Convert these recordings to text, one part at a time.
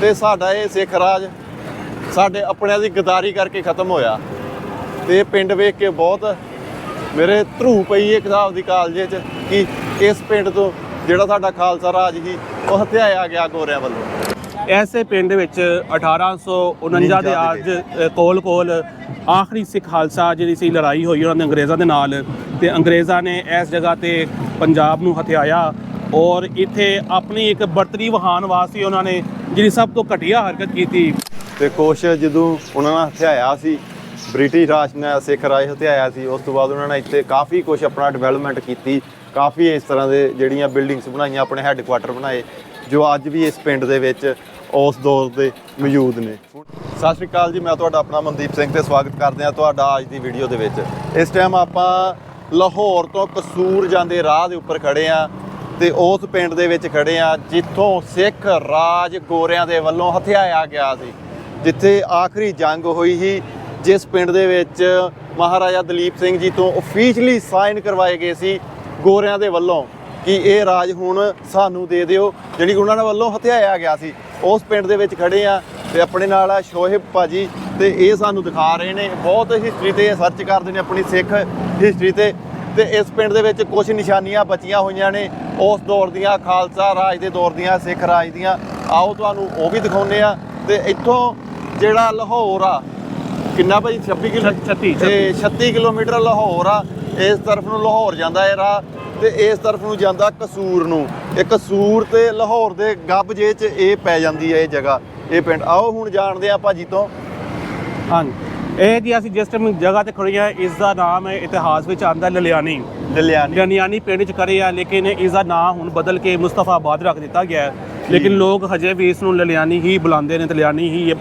ਤੇ ਸਾਡਾ ਇਹ ਸਿੱਖ ਰਾਜ ਸਾਡੇ ਆਪਣਿਆਂ ਦੀ ਗਦਾਰੀ ਕਰਕੇ ਖਤਮ ਹੋਇਆ। ਤੇ ਇਹ ਪਿੰਡ ਵੇਖ ਕੇ ਬਹੁਤ ਮੇਰੇ ਧਰੂ ਪਈ ਇੱਕ ਹਿਸਾਬ ਦੀ ਕਾਲਜੇ 'ਚ ਕਿ ਇਸ ਪਿੰਡ ਤੋਂ ਜਿਹੜਾ ਸਾਡਾ ਖਾਲਸਾ ਰਾਜ ਸੀ ਉਹ ਹਥਿਆਇਆ ਗਿਆ ਗੋਰਿਆਂ ਵੱਲੋਂ। ਐਸੇ ਪਿੰਡ ਵਿੱਚ 1849 ਦੇ ਅੱਜ ਅ, ਕੋਲ ਕੋਲ ਆਖਰੀ ਸਿੱਖ ਖਾਲਸਾ ਜਿਹੜੀ ਸੀ ਲੜਾਈ ਹੋਈ ਉਹਨਾਂ ਦੇ ਅੰਗਰੇਜ਼ਾਂ ਦੇ ਨਾਲ। ਤੇ ਅੰਗਰੇਜ਼ਾਂ ਨੇ ਇਸ ਜਗ੍ਹਾ ਤੇ ਪੰਜਾਬ ਨੂੰ ਹਥਿਆਇਆ। ਔਰ ਇੱਥੇ ਆਪਣੀ ਇੱਕ ਬਰਤਰੀ ਵਹਾਨ ਵਾਸਤੇ ਉਹਨਾਂ ਨੇ ਜਿਹੜੀ ਸਭ ਤੋਂ ਘਟੀਆ ਹਰਕਤ ਕੀਤੀ। ਤੇ ਕੁਛ ਜਦੋਂ ਉਹਨਾਂ ਨਾਲ ਹਥਿਆਇਆ ਸੀ, ਬ੍ਰਿਟਿਸ਼ ਰਾਜ ਨੇ, ਸਿੱਖ ਰਾਜ ਹਥਿਆਇਆ ਸੀ, ਉਸ ਤੋਂ ਬਾਅਦ ਉਹਨਾਂ ਨੇ ਇੱਥੇ ਕਾਫੀ ਕੁਝ ਆਪਣਾ ਡਿਵੈਲਪਮੈਂਟ ਕੀਤੀ। ਕਾਫੀ ਇਸ ਤਰ੍ਹਾਂ ਦੇ ਜਿਹੜੀਆਂ ਬਿਲਡਿੰਗਸ ਬਣਾਈਆਂ, ਆਪਣੇ ਹੈੱਡਕੁਆਟਰ ਬਣਾਏ, ਜੋ ਅੱਜ ਵੀ ਇਸ ਪਿੰਡ ਦੇ ਵਿੱਚ ਉਸ ਦੌਰ ਦੇ ਮੌਜੂਦ ਨੇ। ਸਤਿ ਸ਼੍ਰੀ ਅਕਾਲ ਜੀ, ਮੈਂ ਤੁਹਾਡਾ ਆਪਣਾ ਮਨਦੀਪ ਸਿੰਘ ਤੇ ਸਵਾਗਤ ਕਰਦੇ ਹਾਂ ਤੁਹਾਡਾ ਅੱਜ ਦੀ ਵੀਡੀਓ ਦੇ ਵਿੱਚ। ਇਸ ਟਾਈਮ ਆਪਾਂ ਲਾਹੌਰ ਤੋਂ ਕਸੂਰ ਜਾਂਦੇ ਰਾਹ ਦੇ ਉੱਪਰ ਖੜੇ ਆ ਤੇ ਉਸ ਪਿੰਡ ਦੇ ਵਿੱਚ ਖੜੇ ਆ, ਜਿੱਥੋਂ ਸਿੱਖ ਰਾਜ ਗੋਰਿਆਂ ਦੇ ਵੱਲੋਂ ਹਥਿਆਇਆ ਗਿਆ ਸੀ, ਜਿੱਥੇ ਆਖਰੀ ਜੰਗ ਹੋਈ ਸੀ, ਜਿਸ ਪਿੰਡ ਦੇ ਵਿੱਚ ਮਹਾਰਾਜਾ ਦਲੀਪ ਸਿੰਘ ਜੀ ਤੋਂ ਅਫੀਸ਼ੀਅਲੀ ਸਾਈਨ ਕਰਵਾਏ ਗਏ ਸੀ ਗੋਰਿਆਂ ਦੇ ਵੱਲੋਂ ਕਿ ਇਹ ਰਾਜ ਹੁਣ ਸਾਨੂੰ ਦੇ ਦਿਓ, ਜਿਹੜੀ ਉਹਨਾਂ ਵੱਲੋਂ ਹਥਿਆਇਆ ਗਿਆ ਸੀ। ਉਸ ਪਿੰਡ ਦੇ ਵਿੱਚ ਖੜੇ ਆ ਤੇ ਆਪਣੇ ਨਾਲ ਆ ਸ਼ੋਹਿਬ ਭਾਜੀ ਤੇ ਇਹ ਸਾਨੂੰ ਦਿਖਾ ਰਹੇ ਨੇ, ਬਹੁਤ ਹਿਸਟਰੀ ਤੇ ਸਰਚ ਕਰਦੇ ਨੇ ਆਪਣੀ ਸਿੱਖ ਹਿਸਟਰੀ ਤੇ। ਤੇ ਇਸ ਪਿੰਡ ਦੇ ਵਿੱਚ ਕੁਝ ਨਿਸ਼ਾਨੀਆਂ ਬਚੀਆਂ ਹੋਈਆਂ ਨੇ। ਉਸ ਦੌਰ ਦੀਆਂ ਖਾਲਸਾ ਰਾਜ ਦੇ ਦੌਰ ਦੀਆਂ ਸਿੱਖ ਰਾਜ ਦੀਆਂ। ਆਓ ਤੁਹਾਨੂੰ ਉਹ ਵੀ ਦਿਖਾਉਂਦੇ ਆ ਤੇ ਇੱਥੋਂ ਜਿਹੜਾ ਲਾਹੌਰ ਆ ਕਿੰਨਾ ਭਾਈ? 26 ਕਿਲੋ 36 ਤੇ 36 ਕਿਲੋਮੀਟਰ ਲਾਹੌਰ ਆ। ਇਸ ਤਰਫ ਨੂੰ ਲਾਹੌਰ ਜਾਂਦਾ ਇਹ ਰਾਹ ਤੇ ਇਸ ਤਰਫ ਨੂੰ ਜਾਂਦਾ ਕਸੂਰ ਨੂੰ। ਇਹ ਕਸੂਰ ਤੇ ਲਾਹੌਰ ਦੇ ਗੱਬ ਜੇ ਚ ਇਹ ਪੈ ਜਾਂਦੀ ਹੈ ਇਹ ਜਗ੍ਹਾ। ਇਹ ਪਿੰਡ ਆਓ ਹੁਣ ਜਾਣਦੇ ਆ ਭਾਜੀ ਤੋਂ। ਹਾਂਜੀ। ਇਹ ਜੀ ਅਸੀਂ ਜਿਸ ਟਾਈਮ ਜਗ੍ਹਾ ਤੇ ਖੜੇ ਹਾਂ ਇਸ ਦਾ ਨਾਮ ਹੈ ਇਤਿਹਾਸ ਵਿੱਚ ਆਂਦਾ ਲਲਿਆਣੀ। ਲਿਲਿਆਣੀ। ਲਲਿਆਣੀ ਪਿੰਡ ਚ ਕਰੇ ਆ ਲੇਕਿਨ ਇਸ ਦਾ ਨਾਮ ਹੁਣ ਬਦਲ ਕੇ ਮੁਸਤਫਾਬਾਦ ਰੱਖ ਦਿੱਤਾ ਗਿਆ ਹੈ। ਲੇਕਿਨ ਲੋਕ ਹਜੇ ਵੀ ਇਸ ਨੂੰ ਲਲਿਆਣੀ ਹੀ ਬੁਲਾਉਂਦੇ ਨੇ ਤੇ ਲਲਿਆਣੀ ਹੀ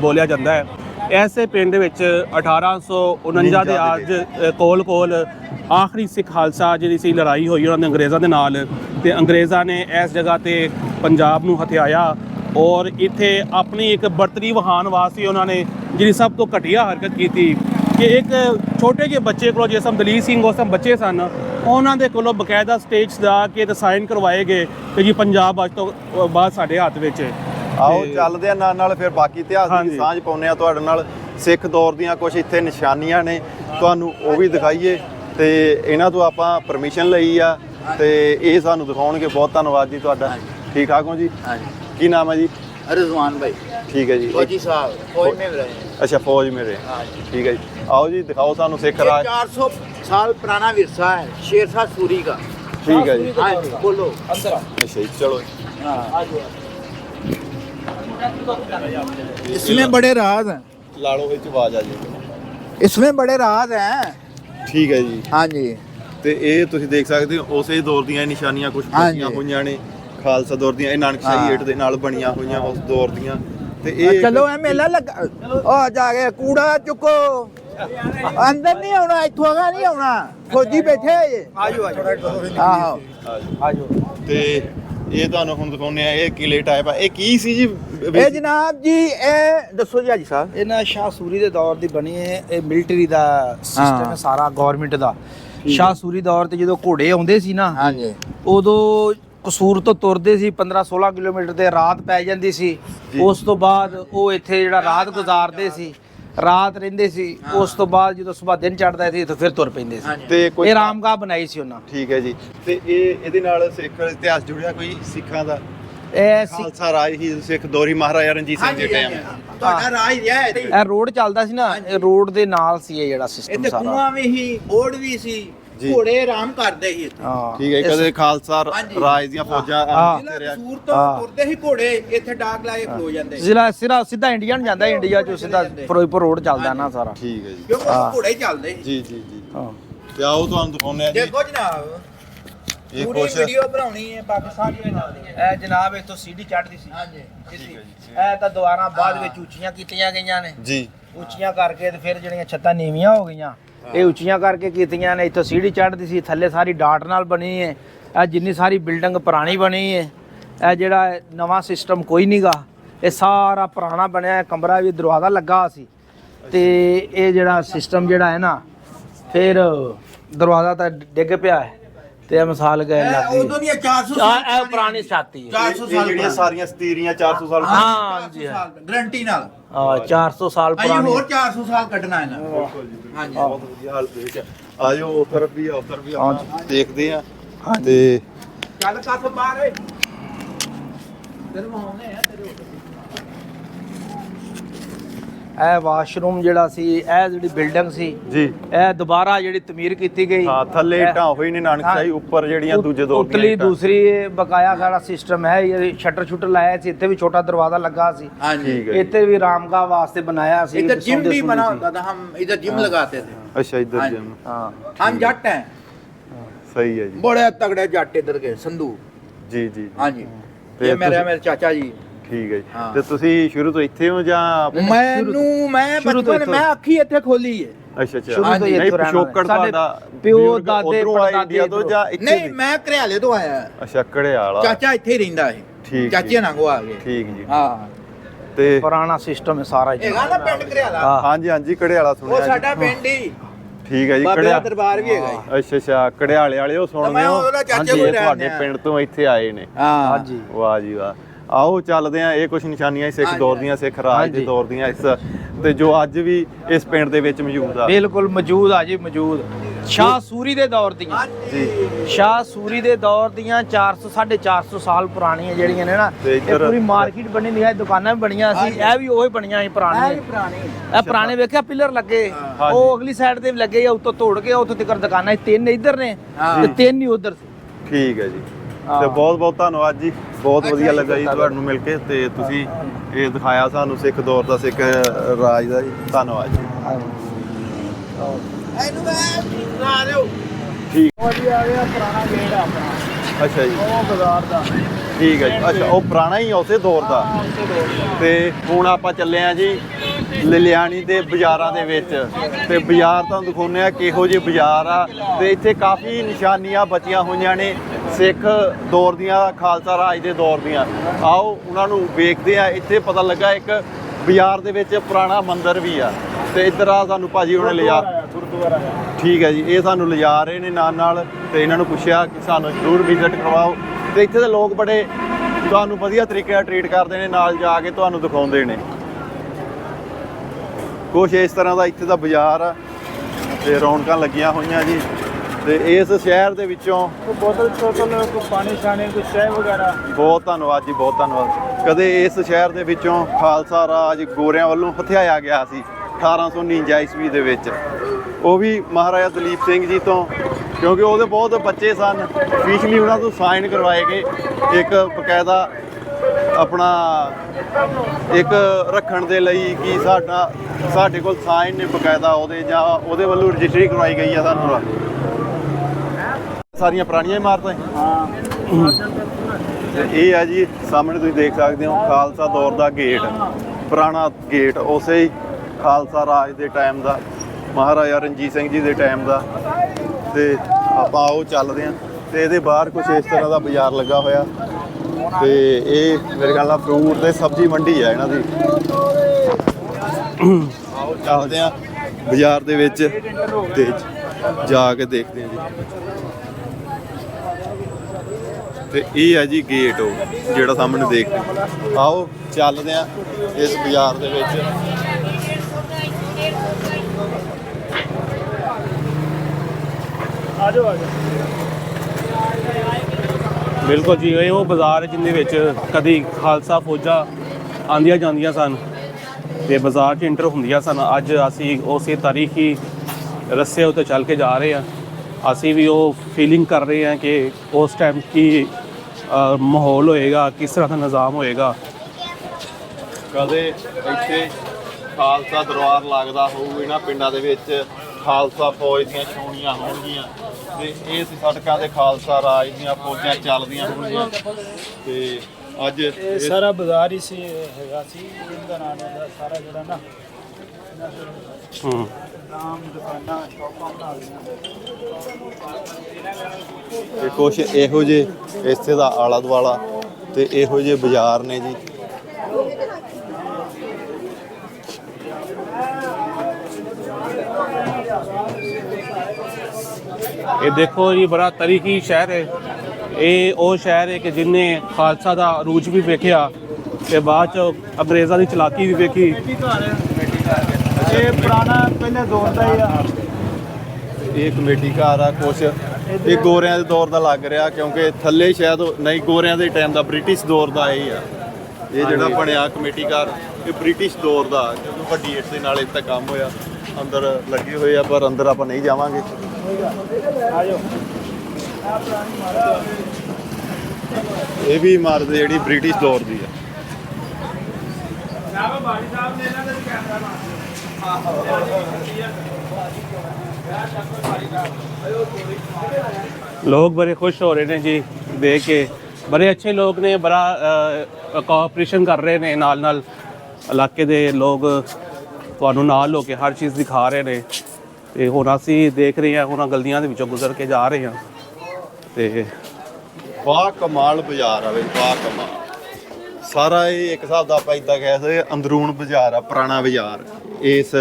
ਬੋਲਿਆ ਜਾਂਦਾ ਹੈ। ਐਸੇ ਪਿੰਡ ਵਿੱਚ 1849 ਦੇ ਅੱਜ ਕੋਲ ਕੋਲ ਆਖਰੀ ਸਿੱਖ ਖਾਲਸਾ ਜਿਹੜੀ ਸੀ ਲੜਾਈ ਹੋਈ ਉਹਨਾਂ ਦੇ ਅੰਗਰੇਜ਼ਾਂ ਦੇ ਨਾਲ। ਤੇ ਅੰਗਰੇਜ਼ਾਂ ਨੇ ਇਸ ਜਗ੍ਹਾ ਤੇ ਪੰਜਾਬ ਨੂੰ ਹਥਿਆਇਆ। ਔਰ ਇੱਥੇ ਆਪਣੀ ਇੱਕ ਬਰਤਰੀ ਵਹਾਨ ਵਾਸਤੇ ਉਹਨਾਂ ਨੇ ਜਿਹੜੀ ਸਭ ਤੋਂ ਘਟੀਆ ਹਰਕਤ ਕੀਤੀ ਕਿ ਇੱਕ ਛੋਟੇ ਜਿਹੇ ਬੱਚੇ ਕੋਲੋਂ ਜਿਸ ਸਮੇਂ ਦਲੀਪ ਸਿੰਘ ਉਸ ਸਮੇਂ ਬੱਚੇ ਸਨ ਉਹਨਾਂ ਦੇ ਕੋਲੋਂ ਬਕਾਇਦਾ ਸਟੇਜ ਦਾ ਕੇ ਤੇ ਸਾਈਨ ਕਰਵਾਏ ਗਏ ਕਿ ਜੀ ਪੰਜਾਬ ਅੱਜ ਤੋਂ ਬਾਅਦ ਸਾਡੇ ਹੱਥ ਵਿੱਚ। ਹੈ ਆਓ ਚੱਲਦੇ ਆ ਨਾਲ ਨਾਲ ਫਿਰ ਬਾਕੀ ਇਤਿਹਾਸ ਦੀ। ਸਾਂਝ ਪਾਉਂਦੇ ਆ ਤੁਹਾਡੇ ਨਾਲ। ਸਿੱਖ ਦੌਰ ਦੀਆਂ ਕੁਝ ਇੱਥੇ ਨਿਸ਼ਾਨੀਆਂ ਨੇ ਤੁਹਾਨੂੰ ਉਹ ਵੀ ਦਿਖਾਈਏ। ਤੇ ਇਹਨਾਂ ਤੋਂ ਆਪਾਂ ਪਰਮਿਸ਼ਨ ਲਈ ਆ ਤੇ ਇਹ ਸਾਨੂੰ ਦਿਖਾਉਣਗੇ। ਬਹੁਤ ਧੰਨਵਾਦ ਜੀ ਤੁਹਾਡਾ। ਠੀਕ ਠਾਕ ਹੋ ਜੀ? ਹਾਂਜੀ। ਕੀ ਨਾਮ ਹੈ ਜੀ रिजवान भाई ਠੀਕ ਹੈ ਜੀ फौजी साहब फौज में भी रहे हैं ਅੱਛਾ ਫੌਜ ਮੇਰੇ हाँ जी। ਠੀਕ ਹੈ ਜੀ ਆਓ ਜੀ ਦਿਖਾਓ ਸਾਨੂੰ ਸਿੱਖ ये ਰਾਜ 400 साल पुराना विरसा है शेरशाह सूरी का ਠੀਕ ਹੈ ਜੀ हाँ जी बोलो ਅੱਛਾ ਜੀ ਚਲੋ इसमें बड़े राज हैं ਲਾ ਲਓ ਵਿੱਚ ਆਵਾਜ਼ ਆ ਜੀ इसमें बड़े राज हैं ਠੀਕ ਹੈ ਜੀ हाँ जी ਤੇ ਇਹ ਤੁਸੀਂ ਦੇਖ ਸਕਦੇ ਹੋ ਉਸੇ ਦੌਰ ਦੀਆਂ ਇਹ ਨਿਸ਼ਾਨੀਆਂ ਕੁਝ ਹਾਂਜੀ। ਬਚੀਆਂ ਹੋਈਆਂ ਨੇ ਖਾਲਸਾ ਦੌਰ ਦੀਆਂ ਇਹ ਨਾਨਕਸ਼ਾਹੀ ਹਾਂ। ਏਟ ਦੇ ਨਾਲ ਬਣੀਆਂ ਹੋਈਆਂ ਉਸ ਦੌਰ ਦੀਆਂ। ਤੇ ਇਹ ਚਲੋ ਇਹ ਮੇਲਾ ਲੱਗਾ ਆ ਜਾ ਕੇ ਕੂੜਾ ਚੁੱਕੋ। ਅੰਦਰ ਨਹੀਂ ਆਉਣਾ ਇੱਥੋਂ ਅਗਾ ਨਹੀਂ ਆਉਣਾ। ਫੌਜੀ ਬੈਠੇ ਆਜੋ ਆਹੋ। ਆਜੋ। ਤੇ ਇਹ ਤੁਹਾਨੂੰ ਹੁਣ ਦਿਖਾਉਂਦੇ ਆ ਇਹ ਕਿਲੇ ਟਾਈਪ ਆ। ਇਹ ਕੀ ਸੀ ਜੀ? ਇਹ ਜਨਾਬ ਜੀ ਇਹ ਦੱਸੋ ਜੀ ਹਾਜੀ ਸਾਹਿਬ। ਇਹਨਾਂ ਸ਼ਾਹ ਸੂਰੀ ਦੇ ਦੌਰ ਦੀ ਬਣੀ ਹੈ। ਇਹ ਮਿਲਟਰੀ ਦਾ ਸਿਸਟਮ ਹੈ ਸਾਰਾ ਗਵਰਨਮੈਂਟ ਦਾ। ਸ਼ਾਹ ਸੂਰੀ ਦੌਰ ਤੇ ਜਦੋਂ ਘੋੜੇ ਆਉਂਦੇ ਸੀ ਨਾ ਹਾਂਜੀ। ਉਦੋਂ ਕਸੂਰ ਤੋਂ ਤੁਰਦੇ ਸੀ 15 16 ਕਿਲੋਮੀਟਰ ਤੇ ਰਾਤ ਪੈ ਜਾਂਦੀ ਸੀ। ਉਸ ਤੋਂ ਬਾਅਦ ਉਹ ਇੱਥੇ ਜਿਹੜਾ ਰਾਤ ਗੁਜ਼ਾਰਦੇ ਸੀ ਰਾਤ ਰਹਿੰਦੇ ਸੀ ਉਸ ਤੋਂ ਬਾਅਦ ਜਦੋਂ ਸਵੇਰ ਦਿਨ ਚੜਦਾ ਸੀ ਤਾਂ ਫਿਰ ਤੁਰ ਪੈਂਦੇ ਸੀ। ਤੇ ਕੋਈ ਇਹ ਰਾਮਗਾਹ ਬਣਾਈ ਸੀ ਉਹਨਾਂ। ਠੀਕ ਹੈ ਜੀ। ਤੇ ਇਹ ਇਹਦੇ ਨਾਲ ਸਿੱਖ ਇਤਿਹਾਸ ਜੁੜਿਆ ਕੋਈ ਸਿੱਖਾਂ ਦਾ? ਇਹ ਸੀ ਖਾਲਸਾ ਰਾਜ ਹੀ ਸਿੱਖ ਦੌਰੀ ਮਹਾਰਾਜਾ ਰਣਜੀਤ ਸਿੰਘ ਦੇ ਟਾਈਮ। ਤੁਹਾਡਾ ਰਾਜ ਰਿਹਾ ਹੈ ਇਹ ਰੋਡ ਚੱਲਦਾ ਸੀ ਨਾ ਇਹ ਰੋਡ ਦੇ ਨਾਲ ਸੀ ਇਹ ਜਿਹੜਾ ਸਿਸਟਮ ਇੱਥੇ ਸਾਰਾ। ਕੂਆਂ ਵੀ ਸੀ ਓੜ ਵੀ ਸੀ। ਘੋੜੇ ਆਰਾਮ ਕਰਦੇ ਸੀ ਇੱਥੇ। ਹਾਂ। ਠੀਕ ਹੈ ਕਦੇ ਖਾਲਸਾ ਹਾਂਜੀ। ਰਾਜ ਦੀਆਂ ਫੌਜਾਂ ਹਾਂ। ਇੱਥੇ ਰਿਹਾ ਕਸੂਰ ਤੋਂ ਹਾਂ। ਤੁਰਦੇ ਸੀ ਘੋੜੇ ਇੱਥੇ ਡਾਕ ਲਾ ਕੇ ਖਲੋ ਜਾਂਦੇ। ਸੀ ਜ਼ਿਲ੍ਹਾ ਸਿਰਾ ਸਿੱਧਾ ਇੰਡੀਆ ਨੂੰ ਜਾਂਦਾ ਇੰਡੀਆ ਚੋਂ ਸਿੱਧਾ ਫਿਰੋਜ਼ਪੁਰ ਰੋਡ ਚੱਲਦਾ ਨਾ ਸਾਰਾ। ਠੀਕ ਹੈ ਜੀ। ਕਿਉਂਕਿ ਹਾਂ। ਉਹ ਘੋੜੇ ਹੀ ਚੱਲਦੇ ਸੀ। ਜੀ ਜੀ ਜੀ। ਹਾਂ। ਤੇ ਆਓ ਤੁਹਾਨੂੰ ਦਿਖਾਉਂਦੇ ਆ ਜੀ। ਦੇਖੋ ਜਨਾਬ। ਇਹ ਪੂਰੀ ਕੁਛ ਵੀਡੀਓ ਬਣਾਉਣੀ ਹੈ ਪਾਕਿਸਤਾਨ ਦੇ ਨਾਲ ਇਹ ਜਨਾਬ ਇਤੋਂ ਸੀਡੀ ਚੜ੍ਹਦੀ ਸੀ। ਹਾਂਜੀ। ਇਹ ਤਾਂ ਦੁਆਰਾ ਬਾਅਦ ਵਿੱਚ ਉੱਚੀਆਂ ਕੀਤੀਆਂ ਗਈਆਂ ਨੇ। ਜੀ। ਉੱਚੀਆਂ ਕਰਕੇ ਤੇ ਫਿਰ ਜਿਹੜੀਆਂ ਛੱਤਾਂ ਨੀਵੀਆਂ ਹੋ ਗਈਆਂ। ਇਹ ਉੱਚੀਆਂ ਕਰਕੇ ਕੀਤੀਆਂ ਨੇ ਇੱਥੋਂ ਸੀੜੀ ਚੜ੍ਹਦੀ ਸੀ ਥੱਲੇ ਸਾਰੀ ਡਾਟ ਨਾਲ ਬਣੀ ਹੈ ਇਹ ਜਿੰਨੀ ਸਾਰੀ ਬਿਲਡਿੰਗ ਪੁਰਾਣੀ ਬਣੀ ਹੈ ਇਹ ਜਿਹੜਾ ਨਵਾਂ ਸਿਸਟਮ ਕੋਈ ਨਹੀਂਗਾ ਇਹ ਸਾਰਾ ਪੁਰਾਣਾ ਬਣਿਆ ਹੈ ਕਮਰਾ ਵੀ ਦਰਵਾਜ਼ਾ ਲੱਗਾ ਸੀ। ਤੇ ਇਹ ਜਿਹੜਾ ਸਿਸਟਮ ਜਿਹੜਾ ਹੈ ਨਾ ਫਿਰ ਦਰਵਾਜ਼ਾ ਤਾਂ ਡਿੱਗ ਪਿਆ ਹੈ ਤੇ ਇਹ ਮਿਸਾਲ ਗਏ ਲੱਗ ਗਈ। ਉਦੋਂ ਦੀਆਂ 400 ਆ ਇਹ ਪੁਰਾਣੀ ਛਾਤੀ ਹੈ। 400 ਇਹ ਸਾਲ ਜਿਹੜੀਆਂ। ਸਾਰੀਆਂ ਸਤੀਰੀਆਂ 400 ਸਾਲ ਹਾਂ ਜੀ ਗਰੰਟੀ ਨਾਲ। ਆ 400 ਸਾਲ ਅਸੀਂ ਪੁਰਾਣੀ। ਹੋਰ 400 ਸਾਲ ਕੱਢਣਾ ਇਹਨਾਂ ਹਾਂਜੀ। ਬਹੁਤ ਵਧੀਆ ਹਾਲ ਦੇਖ ਆਜੋ ਉਧਰ ਵੀ ਉਧਰ ਵੀ ਆਪਾਂ ਦੇਖਦੇ ਆ ਤੇ ਚੱਲ ਕੱਥ ਬਾਹਰ ਏ ਤੇਰੇ ਮਹਾਉਨੇ ਆ ਤੇਰੇ ਇਹ ਵਾਸ਼ਰੂਮ ਜਿਹੜਾ ਸੀ ਇਹ ਜਿਹੜੀ ਬਿਲਡਿੰਗ ਸੀ ਜੀ। ਇਹ ਦੁਬਾਰਾ ਜਿਹੜੀ ਤਮੀਰ ਕੀਤੀ ਗਈ। ਹਾਂ ਥੱਲੇ ਇਟਾਂ ਹੋਈ ਨੇ ਨਾਨਕਸ਼ਾਹੀ ਉੱਪਰ ਜਿਹੜੀਆਂ ਦੂਜੇ ਦੋ ਉਤਲੀ ਦੂਸਰੀ ਬਕਾਇਆ ਸਾਡਾ ਸਿਸਟਮ ਹੈ ਇਹ ਸ਼ਟਰ ਸ਼ੁਟਰ ਲਾਇਆ ਸੀ ਇੱਥੇ ਵੀ ਛੋਟਾ ਦਰਵਾਜ਼ਾ ਲੱਗਾ ਸੀ। ਹਾਂਜੀ। ਇੱਥੇ ਵੀ ਰਾਮਗਾ ਵਾਸਤੇ ਬਣਾਇਆ ਸੀ ਇੱਧਰ ਜਿਮ ਵੀ ਬਣਾ ਹੁੰਦਾ ਤਾਂ ਹਮ ਇੱਧਰ ਜਿਮ ਲਗਾਤੇ ਥੇ ਅੱਛਾ ਇੱਧਰ ਜਿਮ ਹਾਂ। ਹਮ ਜੱਟ ਹੈ। ਸਹੀ ਹੈ ਜੀ। ਬੜੇ ਤਗੜੇ ਜੱਟ ਇੱਧਰ ਕੇ ਸੰਧੂ। ਜੀ ਜੀ। ਹਾਂਜੀ। ਇਹ ਮੇਰੇ ਮੇਰੇ ਚਾਚਾ ਜੀ। ਠੀਕ ਹੈ ਜੀ। ਹਾਂ। ਤੇ ਤੁਸੀਂ ਸ਼ੁਰੂ ਤੋਂ ਇੱਥੇ ਹੋ ਜਾਂ ਮੈਨੂੰ ਮੈਂ ਸ਼ੁਰੂ ਤੋਂ ਬਚਪਨ ਇੱਥੋਂ। ਮੈਂ ਅੱਖੀ ਇੱਥੇ ਖੋਲੀ ਹੈ ਅੱਛਾ ਅੱਛਾ। ਸ਼ੁਰੂ ਤੋਂ ਹੀ ਨਹੀਂ ਇੱਥੋਂ ਰਹਿਣ ਵਾਲੇ। ਪਿਛੋਕੜ ਸਾਡੇ ਤੁਹਾਡਾ ਪਿਓ, ਬਜ਼ੁਰਗ ਦਾਦੇ, ਉੱਧਰੋਂ ਆਏ ਪੜਦਾਦੇ ਇੰਡੀਆ ਤੋਂ ਜਾਂ ਇੱਥੇ ਨਹੀਂ? ਮੈਂ ਘਰਿਆਲੇ ਤੋਂ ਆਇਆ। ਅੱਛਾ ਕੜੇ ਵਾਲਾ ਚਾਚਾ ਇੱਥੇ ਹੀ ਰਹਿੰਦਾ ਹੈ ਠੀਕ ਚਾਚੇ ਜੀ। ਨਾਲ ਕੋ ਆ ਗਏ। ਠੀਕ ਜੀ। ਹਾਂ। ਤੇ ਪੁਰਾਣਾ ਸਿਸਟਮ ਹੈ ਸਾਰਾ ਹੀ ਹੈਗਾ ਨਾ ਪਿੰਡ ਘਰਿਆਲਾ ਹਾਂ। ਹਾਂਜੀ ਹਾਂਜੀ ਕੜੇ ਵਾਲਾ ਉਹ ਸੁਣਿਆ ਜੀ। ਸਾਡਾ ਪਿੰਡ ਹੀ ਠੀਕ ਹੈ ਜੀ ਬਾਬੇ ਦਾ ਕੜਿਆ ਦਰਬਾਰ ਵੀ ਹੈਗਾ ਜੀ ਅੱਛਾ ਅੱਛਾ ਕੜਿਆਲੇ ਵਾਲੇ ਉਹ ਸੁਣਦੇ ਮੈਂ ਹੋ? ਉਹਦਾ ਚਾਚੇ ਹਾਂਜੀ ਕੋਲ ਇਹ ਤੁਹਾਡੇ। ਪਿੰਡ ਤੋਂ ਇੱਥੇ ਆਏ ਨੇ। ਹਾਂ। ਹਾਂਜੀ। ਵਾਹ ਜੀ ਵਾਹ। ਆਓ ਚੱਲਦੇ ਆ ਇਹ ਕੁਝ ਨਿਸ਼ਾਨੀਆਂ ਸਿੱਖ ਦੌਰ ਦੀਆਂ ਸਿੱਖ ਰਾਜ ਦੇ। ਦੌਰ ਦੀਆਂ ਇਸ ਤੇ ਜੋ ਅੱਜ ਵੀ ਇਸ ਪਿੰਡ ਦੇ ਵਿੱਚ ਮੌਜੂਦ ਆ ਬਿਲਕੁਲ ਮੌਜੂਦ ਆ ਜੀ ਮੌਜੂਦ ਸ਼ਾਹ ਸੂਰੀ ਦੇ ਦੌਰ ਦੀਆਂ ਹਾਂਜੀ ਸ਼ਾਹ ਸੂਰੀ ਦੇ ਦੌਰ ਦੀਆਂ 400 450 ਸਾਲ ਪੁਰਾਣੀਆਂ ਜਿਹੜੀਆਂ ਨੇ ਨਾ ਇਹ ਪੂਰੀ ਮਾਰਕੀਟ ਬਣੀ ਦੀ ਹੈ ਦੁਕਾਨਾਂ ਵੀ ਬਣੀਆਂ ਸੀ ਇਹ ਵੀ ਉਹੀ ਬਣੀਆਂ ਸੀ ਪੁਰਾਣੀਆਂ ਇਹ ਪੁਰਾਣੀ ਇਹ ਪੁਰਾਣੇ ਵੇਖਿਆ ਪਿਲਰ ਲੱਗੇ। ਉਹ ਅਗਲੀ ਸਾਈਡ ਤੇ ਵੀ ਲੱਗੇ ਆ ਉੱਤੋਂ ਤੋੜ ਕੇ ਉੱਥੋਂ ਤੱਕ ਦੁਕਾਨਾਂ। ਤਿੰਨ ਇੱਧਰ ਨੇ। ਤੇ ਤਿੰਨ ਹੀ ਉਧਰ ਸੀ ਠੀਕ ਹੈ ਜੀ। ਤੇ ਬਹੁਤ ਬਹੁਤ ਧੰਨਵਾਦ ਜੀ। ਬਹੁਤ ਵਧੀਆ ਲੱਗਾ ਜੀ ਤੁਹਾਨੂੰ ਮਿਲ ਕੇ ਤੇ ਤੁਸੀਂ ਇਹ ਦਿਖਾਇਆ ਸਾਨੂੰ ਸਿੱਖ ਦੌਰ ਦਾ ਸਿੱਖ ਰਾਜ ਦਾ ਜੀ। ਧੰਨਵਾਦ ਜੀ। ਇਹਨੂੰ ਮੈਂ ਠੀਕ। ਉਹ ਆ ਗਿਆ ਪੁਰਾਣਾ ਗੇਟ ਆਪਣਾ। ਅੱਛਾ ਜੀ। ਉਹ ਬਾਜ਼ਾਰ ਦਾ। ਠੀਕ ਹੈ ਜੀ। ਅੱਛਾ ਉਹ ਪੁਰਾਣਾ ਹੀ ਉਸੇ ਦੌਰ ਦਾ। ਤੇ ਹੁਣ ਆਪਾਂ ਚੱਲੇ ਆ ਜੀ ਲਲਿਆਣੀ ਦੇ ਬਾਜ਼ਾਰਾਂ ਦੇ ਵਿੱਚ। ਤੇ ਬਾਜ਼ਾਰ ਤੁਹਾਨੂੰ ਦਿਖਾਉਂਦੇ ਆ ਕਿਹੋ ਜਿਹੇ ਬਾਜ਼ਾਰ ਆ। ਤੇ ਇੱਥੇ ਕਾਫੀ ਨਿਸ਼ਾਨੀਆਂ ਬਚੀਆਂ ਹੋਈਆਂ ਨੇ। ਸਿੱਖ ਦੌਰ ਦੀਆਂ ਖਾਲਸਾ ਰਾਜ ਦੇ ਦੌਰ ਦੀਆਂ। ਆਓ ਉਹਨਾਂ ਨੂੰ ਵੇਖਦੇ ਆ ਇੱਥੇ ਪਤਾ ਲੱਗਾ ਇੱਕ ਬਾਜ਼ਾਰ ਦੇ ਵਿੱਚ ਪੁਰਾਣਾ ਮੰਦਿਰ ਵੀ ਆ। ਤੇ ਇੱਧਰ ਆ ਸਾਨੂੰ ਭਾਜੀ ਉਹਨੇ ਲਿਜਾ ਠੀਕ ਹੈ ਜੀ ਇਹ ਸਾਨੂੰ ਲਿਜਾ ਰਹੇ ਨੇ ਨਾਲ ਨਾਲ ਤੇ ਇਹਨਾਂ ਨੂੰ ਪੁੱਛਿਆ ਕਿ ਸਾਨੂੰ ਜ਼ਰੂਰ ਵਿਜ਼ਿਟ ਕਰਵਾਓ। ਤੇ ਇੱਥੇ ਦੇ ਲੋਕ ਬੜੇ ਤੁਹਾਨੂੰ ਵਧੀਆ ਤਰੀਕੇ ਨਾਲ ਟ੍ਰੀਟ ਕਰਦੇ ਨੇ ਨਾਲ ਜਾ ਕੇ ਤੁਹਾਨੂੰ ਦਿਖਾਉਂਦੇ ਨੇ। ਕੁਛ ਇਸ ਤਰ੍ਹਾਂ ਦਾ ਇੱਥੇ ਦਾ ਬਾਜ਼ਾਰ ਆ ਤੇ ਰੌਣਕਾਂ ਲੱਗੀਆਂ ਹੋਈਆਂ ਜੀ। ਤੇ ਇਸ ਸ਼ਹਿਰ ਦੇ ਵਿੱਚੋਂ ਬੋਤਲ ਛੋਟਲ ਕੋ ਪਾਣੀ ਛਾਣੇ ਕੋ ਚਾਹ ਵਗੈਰਾ। ਬਹੁਤ ਧੰਨਵਾਦ ਜੀ ਬਹੁਤ ਧੰਨਵਾਦ। ਕਦੇ ਇਸ ਸ਼ਹਿਰ ਦੇ ਵਿੱਚੋਂ ਖਾਲਸਾ ਰਾਜ ਗੋਰਿਆਂ ਵੱਲੋਂ ਹਥਿਆਇਆ ਗਿਆ ਸੀ 1849 ਈਸਵੀ ਦੇ ਵਿੱਚ। ਉਹ ਵੀ ਮਹਾਰਾਜਾ ਦਲੀਪ ਸਿੰਘ ਜੀ ਤੋਂ ਕਿਉਂਕਿ ਉਹਦੇ ਬਹੁਤ ਬੱਚੇ ਸਨ। ਪਿਛਲੀ ਉਹਨਾਂ ਤੋਂ ਸਾਈਨ ਕਰਵਾਏ ਗਏ। ਇੱਕ ਬਕਾਇਦਾ ਆਪਣਾ ਇੱਕ ਰੱਖਣ ਦੇ ਲਈ ਕਿ ਸਾਡਾ ਸਾਡੇ ਕੋਲ ਸਾਈਨ ਨੇ ਬਕਾਇਦਾ ਉਹਦੇ ਜਾਂ ਉਹਦੇ ਵੱਲੋਂ ਰਜਿਸਟਰੀ ਕਰਵਾਈ ਗਈ ਆ ਸਾਨੂੰ। ਸਾਰੀਆਂ ਪੁਰਾਣੀਆਂ ਇਮਾਰਤਾਂ ਹੈ। ਤੇ ਇਹ ਹੈ ਜੀ, ਸਾਹਮਣੇ ਤੁਸੀਂ ਦੇਖ ਸਕਦੇ ਹੋ, ਖਾਲਸਾ ਦੌਰ ਦਾ ਗੇਟ, ਪੁਰਾਣਾ ਗੇਟ, ਉਸੇ ਹੀ ਖਾਲਸਾ ਰਾਜ ਦੇ ਟਾਈਮ ਦਾ, ਮਹਾਰਾਜਾ ਰਣਜੀਤ ਸਿੰਘ ਜੀ ਦੇ ਟਾਈਮ ਦਾ। ਤੇ ਆਪਾਂ ਉਹ ਚੱਲਦੇ ਹਾਂ। ਤੇ ਇਹਦੇ ਬਾਹਰ ਕੁਝ ਇਸ ਤਰ੍ਹਾਂ ਦਾ ਬਾਜ਼ਾਰ ਲੱਗਾ ਹੋਇਆ। ਤੇ ਇਹ ਮੇਰੇ ਖਿਆਲ ਨਾਲ ਫਰੂਟ ਤੇ ਸਬਜ਼ੀ ਮੰਡੀ ਹੈ ਇਹਨਾਂ ਦੀ। ਆਓ ਚੱਲਦੇ ਹਾਂ ਬਾਜ਼ਾਰ ਦੇ ਵਿੱਚ ਤੇ ਜਾ ਕੇ ਦੇਖਦੇ ਹਾਂ ਜੀ। ਤੇ ਇਹ ਹੈ ਜੀ ਗੇਟ ਉਹ, ਜਿਹੜਾ ਸਾਹਮਣੇ ਦੇਖਦੇ ਹਾਂ। ਆਓ, ਚੱਲਦੇ ਆ ਇਸ ਬਾਜ਼ਾਰ ਦੇ ਵਿੱਚ। ਆਜੋ ਆਜੋ ਬਿਲਕੁਲ ਜੀ, ਇਹ ਉਹ ਬਾਜ਼ਾਰ ਹੈ ਜਿੰਦੇ ਵਿੱਚ ਕਦੀ ਖਾਲਸਾ ਫੌਜਾਂ ਆਂਦੀਆਂ ਜਾਂਦੀਆਂ ਸਨ ਤੇ ਬਾਜ਼ਾਰ 'ਚ ਇੰਟਰ ਹੁੰਦੀਆਂ ਸਨ। ਅੱਜ ਅਸੀਂ ਉਸੇ ਤਾਰੀਖੀ ਰਸਤੇ ਉੱਤੇ ਚੱਲ ਕੇ ਜਾ ਰਹੇ ਹਾਂ। ਅਸੀਂ ਵੀ ਉਹ ਫੀਲਿੰਗ ਕਰ ਰਹੇ ਹਾਂ ਕਿ ਉਸ ਟਾਈਮ ਕੀ ਮਾਹੌਲ ਹੋਏਗਾ ਕਿਸ ਤਰ੍ਹਾਂ ਦਾ ਨਿਜ਼ਾਮ ਹੋਏਗਾ? ਕਦੇ ਇੱਥੇ ਖਾਲਸਾ ਦਰਬਾਰ ਲੱਗਦਾ ਹੋਊ ਇਹਨਾਂ ਪਿੰਡਾਂ ਦੇ ਵਿੱਚ ਖਾਲਸਾ ਫੌਜ ਦੀਆਂ ਛਾਉਣੀਆਂ ਹੋਣਗੀਆਂ ਤੇ ਇਸ ਸੜਕਾਂ ਤੇ ਖਾਲਸਾ ਰਾਜ ਦੀਆਂ ਫੌਜਾਂ ਚੱਲਦੀਆਂ ਹੋਣਗੀਆਂ ਤੇ ਅੱਜ ਇਹ ਸਾਰਾ ਬਾਜ਼ਾਰ ਹੀ ਸੀ ਹੈਗਾ ਸੀ ਇਹਦਾ ਨਾਮ ਦਾ ਸਾਰਾ ਜਿਹੜਾ ਨਾ। ਹੂੰ। ਦੁਕਾਨਾਂ ਸ਼ੌਪਾਂ ਬਣਾ ਲਈਆਂ। ਤੇ ਕੁਝ ਇਹੋ ਜਿਹੇ ਇਸੇ ਦਾ ਆਲਾ ਦੁਆਲਾ ਤੇ ਇਹੋ ਜਿਹੇ ਬਾਜ਼ਾਰ ਨੇ ਜੀ। ਇਹ ਦੇਖੋ ਜੀ ਬੜਾ ਤਾਰੀਖੀ ਸ਼ਹਿਰ ਹੈ। ਇਹ ਉਹ ਸ਼ਹਿਰ ਹੈ ਕਿ ਜਿਨੇ ਖਾਲਸਾ ਦਾ ਅਰੂਜ ਵੀ ਵੇਖਿਆ ਤੇ ਬਾਅਦ ਚ ਅੰਗਰੇਜ਼ਾਂ ਦੀ ਚਲਾਕੀ ਵੀ ਵੇਖੀ। ਇਹ ਪੁਰਾਣਾ ਪਹਿਲੇ ਦੌਰ ਦਾ ਹੀ ਆ। ਇਹ ਕਮੇਟੀ ਘਰ ਆ ਕੁਛ। ਇਹ ਗੋਰਿਆਂ ਦੇ ਦੌਰ ਦਾ ਲੱਗ ਰਿਹਾ ਕਿਉਂਕਿ ਥੱਲੇ ਸ਼ਾਇਦ ਨਹੀਂ ਗੋਰਿਆਂ ਦੇ ਟਾਈਮ ਦਾ ਬ੍ਰਿਟਿਸ਼ ਦੌਰ ਦਾ ਇਹ ਆ। ਇਹ ਜਿਹੜਾ ਬਣਿਆ ਕਮੇਟੀ ਘਰ ਇਹ ਬ੍ਰਿਟਿਸ਼ ਦੌਰ ਦਾ। ਜਦੋਂ ਵੱਡੀ ਇੱਟ ਦੇ ਨਾਲ ਇੱਥੇ ਕੰਮ ਹੋਇਆ ਅੰਦਰ ਲੱਗੇ ਹੋਏ ਆ ਪਰ ਅੰਦਰ ਆਪਾਂ ਨਹੀਂ ਜਾਵਾਂਗੇ। ਇਹ ਵੀ ਇਮਾਰਤ ਜਿਹੜੀ ਬ੍ਰਿਟਿਸ਼ ਦੌਰ ਦੀ ਆ। ਲੋਕ ਬੜੇ ਖੁਸ਼ ਹੋ ਰਹੇ ਨੇ ਜੀ, ਦੇਖ ਕੇ। ਬੜੇ ਅੱਛੇ ਲੋਕ ਨੇ, ਬੜਾ ਕੋਆਪਰੇਸ਼ਨ ਕਰ ਰਹੇ ਨੇ ਨਾਲ ਨਾਲ। ਇਲਾਕੇ ਦੇ ਲੋਕ ਤੁਹਾਨੂੰ ਨਾਲ ਹੋ ਕੇ ਹਰ ਚੀਜ਼ ਦਿਖਾ ਰਹੇ ਨੇ। ਤੇ ਹੁਣ ਅਸੀਂ ਦੇਖ ਰਹੇ ਹਾਂ ਉਹਨਾਂ ਗਲਤੀਆਂ ਦੇ ਵਿੱਚੋਂ ਗੁਜ਼ਰ ਕੇ ਜਾ ਰਹੇ ਹਾਂ। ਤੇ ਵਾਹ ਕਮਾਲ ਬਾਜ਼ਾਰ ਆ ਬਈ, ਵਾਹ ਕਮਾਲ। ਸਾਰਾ ਇਹ ਇੱਕ ਹਿਸਾਬ ਦਾ ਆਪਾਂ ਇਦਾਂ ਕਹਿ ਸਕਦੇ ਅੰਦਰੂਨ ਬਾਜ਼ਾਰ ਆ ਪੁਰਾਣਾ ਬਾਜ਼ਾਰ। ਇਸ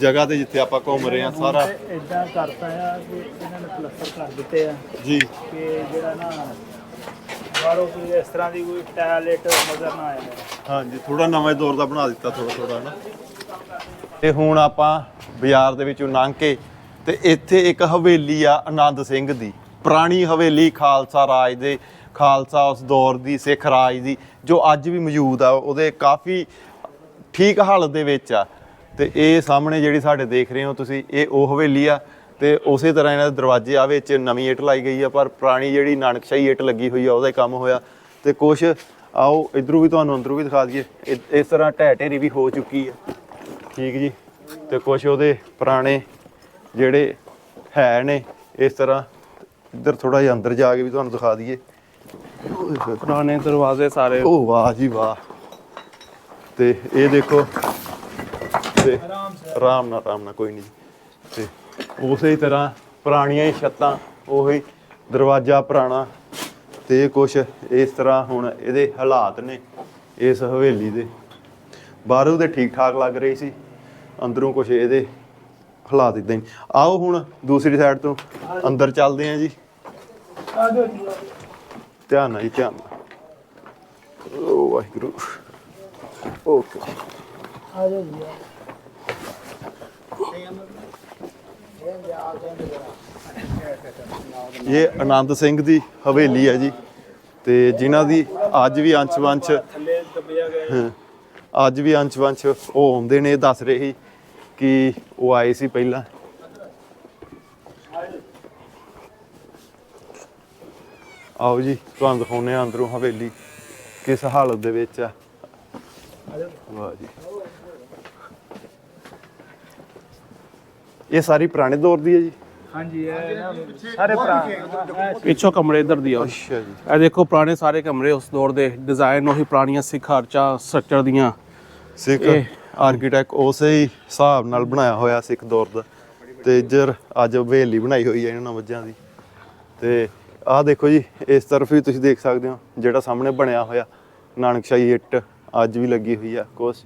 ਜਗ੍ਹਾ ਤੇ ਜਿੱਥੇ ਆਪਾਂ ਘੁੰਮ ਰਹੇ ਆ ਸਾਰਾ ਇਦਾਂ ਕਰਤਾ ਆ ਕਿ ਇਹਨਾਂ ਨੇ ਪਲਸਟਰ ਕਰ ਦਿੱਤੇ ਆ। ਜੀ। ਕਿ ਜਿਹੜਾ ਨਾ ਬਾਹਰੋਂ ਕੋਈ ਇਸ ਤਰ੍ਹਾਂ ਦੀ ਕੋਈ ਟਾਇਲਟ ਨਜ਼ਰ ਨਾ ਆਏ। ਹਾਂਜੀ ਥੋੜਾ ਨਵੇਂ ਦੌਰ ਦਾ ਬਣਾ ਦਿੱਤਾ ਥੋੜਾ ਥੋੜਾ ਨਾ ਤੇ ਹੁਣ ਆਪਾਂ ਬਾਜ਼ਾਰ ਦੇ ਵਿੱਚੋਂ ਲੰਘ ਕੇ ਤੇ ਇੱਥੇ ਇੱਕ ਹਵੇਲੀ ਆ ਆਨੰਦ ਸਿੰਘ ਦੀ ਪੁਰਾਣੀ ਹਵੇਲੀ ਖਾਲਸਾ ਰਾਜ ਦੇ ਖਾਲਸਾ ਉਸ ਦੌਰ ਦੀ, ਸਿੱਖ ਰਾਜ ਦੀ, ਜੋ ਅੱਜ ਵੀ ਮੌਜੂਦ ਆ, ਉਹਦੇ ਕਾਫੀ ਠੀਕ ਹਾਲਤ ਦੇ ਵਿੱਚ ਆ। ਤੇ ਇਹ ਸਾਹਮਣੇ ਜਿਹੜੀ ਸਾਡੇ ਦੇਖ ਰਹੇ ਹੋ ਤੁਸੀਂ, ਇਹ ਉਹ ਹਵੇਲੀ ਆ ਤੇ ਉਸੇ ਤਰ੍ਹਾਂ ਇਹਨਾਂ ਦੇ ਦਰਵਾਜ਼ੇ ਆ ਵਿੱਚ ਨਵੀਂ ਇੱਟ ਲਾਈ ਗਈ ਆ, ਪਰ ਪੁਰਾਣੀ ਜਿਹੜੀ ਨਾਨਕਸ਼ਾਹੀ ਏਟ ਲੱਗੀ ਹੋਈ ਆ, ਉਹਦਾ ਹੀ ਕੰਮ ਹੋਇਆ। ਤੇ ਕੁਛ, ਆਓ ਇਧਰੋਂ ਵੀ ਤੁਹਾਨੂੰ ਅੰਦਰੋਂ ਵੀ ਦਿਖਾ ਦਈਏ। ਇ- ਇਸ ਤਰ੍ਹਾਂ ਢਹਿ ਢੇਰੀ ਵੀ ਹੋ ਚੁੱਕੀ ਆ। ਠੀਕ ਜੀ। ਤੇ ਕੁਛ ਉਹਦੇ ਪੁਰਾਣੇ ਜਿਹੜੇ ਹੈ ਨੇ, ਇਸ ਤਰ੍ਹਾਂ ਇੱਧਰ ਥੋੜਾ ਜਿਹਾ ਅੰਦਰ ਜਾ ਕੇ ਵੀ ਤੁਹਾਨੂੰ ਦਿਖਾ ਦਈਏ। ਪੁਰਾਣੇ ਦਰਵਾਜ਼ੇ ਸਾਰੇ। ਓ ਵਾਹ ਜੀ ਵਾਹ। ਤੇ ਇਹ ਦੇਖੋ ਤੇ ਆਰਾਮ ਨਾਲ ਆਰਾਮ ਨਾਲ ਕੋਈ ਨਹੀਂ ਤੇ ਉਸੇ ਤਰ੍ਹਾਂ ਪੁਰਾਣੀਆਂ ਹੀ ਛੱਤਾਂ ਉਹੀ ਦਰਵਾਜ਼ਾ ਪੁਰਾਣਾ ਤੇ ਕੁਛ ਇਸ ਤਰ੍ਹਾਂ ਹੁਣ ਇਹਦੇ ਹਾਲਾਤ ਨੇ ਇਸ ਹਵੇਲੀ ਦੇ। ਬਾਹਰੋਂ ਦੇ ਠੀਕ ਠਾਕ ਲੱਗ ਰਹੀ ਸੀ ਅੰਦਰੋਂ ਕੁਛ ਇਹਦੇ ਹਾਲਾਤ ਇਦਾਂ ਹੀ। ਆਓ ਹੁਣ ਦੂਸਰੀ ਸਾਈਡ ਤੋਂ ਅੰਦਰ ਚੱਲਦੇ ਹਾਂ ਜੀ। ਧਿਆਨ ਨਾਲ ਜੀ ਧਿਆਨ ਨਾਲ ਓ ਵਾਹਿਗੁਰੂ ਓਕੇ ਇਹ ਆਨੰਦ ਸਿੰਘ ਦੀ ਹਵੇਲੀ ਹੈ ਜੀ ਤੇ ਜਿਨ੍ਹਾਂ ਦੀ ਅੱਜ ਵੀ ਅੰਸ਼-ਵੰਸ਼ ਅੱਜ ਵੀ ਅੰਸ਼-ਵੰਸ਼ ਉਹ ਆਉਂਦੇ ਨੇ ਦੱਸ ਰਹੇ ਸੀ ਕਿ ਉਹ ਆਏ ਸੀ ਪਹਿਲਾਂ ਆਓ ਜੀ ਤੁਹਾਨੂੰ ਦਿਖਾਉਂਦੇ ਆ ਅੰਦਰੋਂ ਹਵੇਲੀ ਕਿਸ ਹਾਲਤ ਦੇ ਵਿੱਚ ਆ। ਵਾਹ ਜੀ। ਇਹ ਸਾਰੀ ਪੁਰਾਣੇ ਦੌਰ ਦੀ ਹੈ ਜੀ? ਹਾਂਜੀ ਇਹ ਸਾਰੇ ਭਰਾ ਪਿੱਛੋਂ ਕਮਰੇ ਇੱਧਰ ਦੀ ਆ ਅੱਛਾ ਜੀ। ਇਹ ਦੇਖੋ ਪੁਰਾਣੇ ਸਾਰੇ ਕਮਰੇ ਉਸ ਦੌਰ ਦੇ। ਡਿਜ਼ਾਈਨ ਉਹੀ ਪੁਰਾਣੀਆਂ ਸਿੱਖ ਆਰਚਾਂ ਸਟਰਕਚਰ ਦੀਆਂ। ਸਿੱਖ ਆਰਕੀਟੈਕਟ ਉਸੇ ਹੀ ਹਿਸਾਬ ਨਾਲ ਬਣਾਇਆ ਹੋਇਆ ਸਿੱਖ ਦੌਰ ਦਾ। ਤੇ ਇੱਧਰ ਅੱਜ ਹਵੇਲੀ ਬਣਾਈ ਹੋਈ ਹੈ ਇਹਨਾਂ ਮੱਝਾਂ ਦੀ। ਤੇ ਆਹ ਦੇਖੋ ਜੀ ਇਸ ਤਰਫ ਵੀ ਤੁਸੀਂ ਦੇਖ ਸਕਦੇ ਹੋ ਜਿਹੜਾ ਸਾਹਮਣੇ ਬਣਿਆ ਹੋਇਆ ਨਾਨਕਸ਼ਾਹੀ ਇੱਟ ਅੱਜ ਵੀ ਲੱਗੀ ਹੋਈ ਆ ਕੁਛ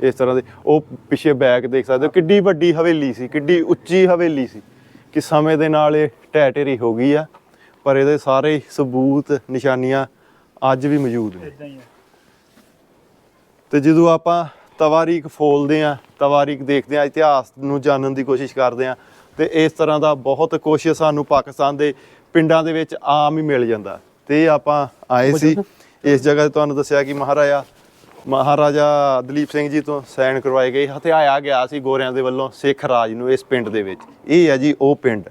ਇਸ ਤਰ੍ਹਾਂ ਦੇ ਉਹ ਪਿੱਛੇ ਬੈਕ ਦੇਖ ਸਕਦੇ ਹੋ ਕਿੱਡੀ ਵੱਡੀ ਹਵੇਲੀ ਸੀ ਕਿੱਡੀ ਉੱਚੀ ਹਵੇਲੀ ਸੀ ਕਿ ਸਮੇਂ ਦੇ ਨਾਲ ਇਹ ਢਹਿ ਢੇਰੀ ਹੋ ਗਈ ਆ ਪਰ ਇਹਦੇ ਸਾਰੇ ਸਬੂਤ ਨਿਸ਼ਾਨੀਆਂ ਅੱਜ ਵੀ ਮੌਜੂਦ ਨੇ। ਤੇ ਜਦੋਂ ਆਪਾਂ ਤਵਾਰੀਖ ਫੋਲਦੇ ਆ ਤਵਾਰੀਖ ਦੇਖਦੇ ਆ ਇਤਿਹਾਸ ਨੂੰ ਜਾਣਨ ਦੀ ਕੋਸ਼ਿਸ਼ ਕਰਦੇ ਆ ਤੇ ਇਸ ਤਰ੍ਹਾਂ ਦਾ ਬਹੁਤ ਕੁਝ ਸਾਨੂੰ ਪਾਕਿਸਤਾਨ ਦੇ ਪਿੰਡਾਂ ਦੇ ਵਿੱਚ ਆਮ ਹੀ ਮਿਲ ਜਾਂਦਾ। ਤੇ ਆਪਾਂ ਆਏ ਸੀ ਇਸ ਜਗ੍ਹਾ ਤੇ ਤੁਹਾਨੂੰ ਦੱਸਿਆ ਕਿ ਮਹਾਰਾਜਾ ਮਹਾਰਾਜਾ ਦਲੀਪ ਸਿੰਘ ਜੀ ਤੋਂ ਸਾਈਨ ਕਰਵਾਏ ਗਏ ਹਥਿਆਇਆ ਗਿਆ ਸੀ ਗੋਰਿਆਂ ਦੇ ਵੱਲੋਂ ਸਿੱਖ ਰਾਜ ਨੂੰ ਇਸ ਪਿੰਡ ਦੇ ਵਿੱਚ। ਇਹ ਹੈ ਜੀ ਉਹ ਪਿੰਡ।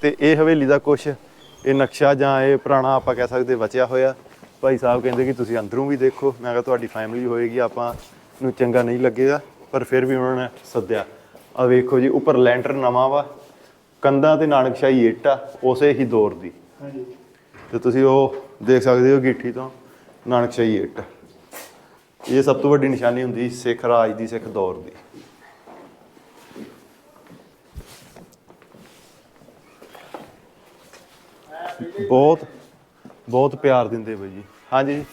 ਤੇ ਇਹ ਹਵੇਲੀ ਦਾ ਕੁਛ ਇਹ ਨਕਸ਼ਾ ਜਾਂ ਇਹ ਪੁਰਾਣਾ ਆਪਾਂ ਕਹਿ ਸਕਦੇ ਬਚਿਆ ਹੋਇਆ। ਭਾਈ ਸਾਹਿਬ ਕਹਿੰਦੇ ਕਿ ਤੁਸੀਂ ਅੰਦਰੋਂ ਵੀ ਦੇਖੋ ਮੈਂ ਕਿਹਾ ਤੁਹਾਡੀ ਫੈਮਿਲੀ ਹੋਏਗੀ ਆਪਾਂ ਨੂੰ ਚੰਗਾ ਨਹੀਂ ਲੱਗੇਗਾ ਪਰ ਫਿਰ ਵੀ ਉਹਨਾਂ ਨੇ ਸੱਦਿਆ। ਆ ਵੇਖੋ ਜੀ ਉੱਪਰ ਲੈਂਟਰ ਨਵਾਂ ਵਾ ਕੰਧਾਂ ਤੇ ਨਾਨਕਸ਼ਾਹੀ ਇੱਟ ਆ ਉਸੇ ਹੀ ਦੌਰ ਦੀ। ਹਾਂਜੀ। ਤੇ ਤੁਸੀਂ ਉਹ ਦੇਖ ਸਕਦੇ ਹੋ ਗਿੱਠੀ ਤੋਂ ਨਾਨਕਸ਼ਾਹੀ ਇੱਟ। ਇਹ ਸਭ ਤੋਂ ਵੱਡੀ ਨਿਸ਼ਾਨੀ ਹੁੰਦੀ ਸਿੱਖ ਰਾਜ ਦੀ ਸਿੱਖ ਦੌਰ ਦੀ। ਬਹੁਤ ਬਹੁਤ ਪਿਆਰ ਦਿੰਦੇ ਬਈ ਜੀ। ਹਾਂਜੀ।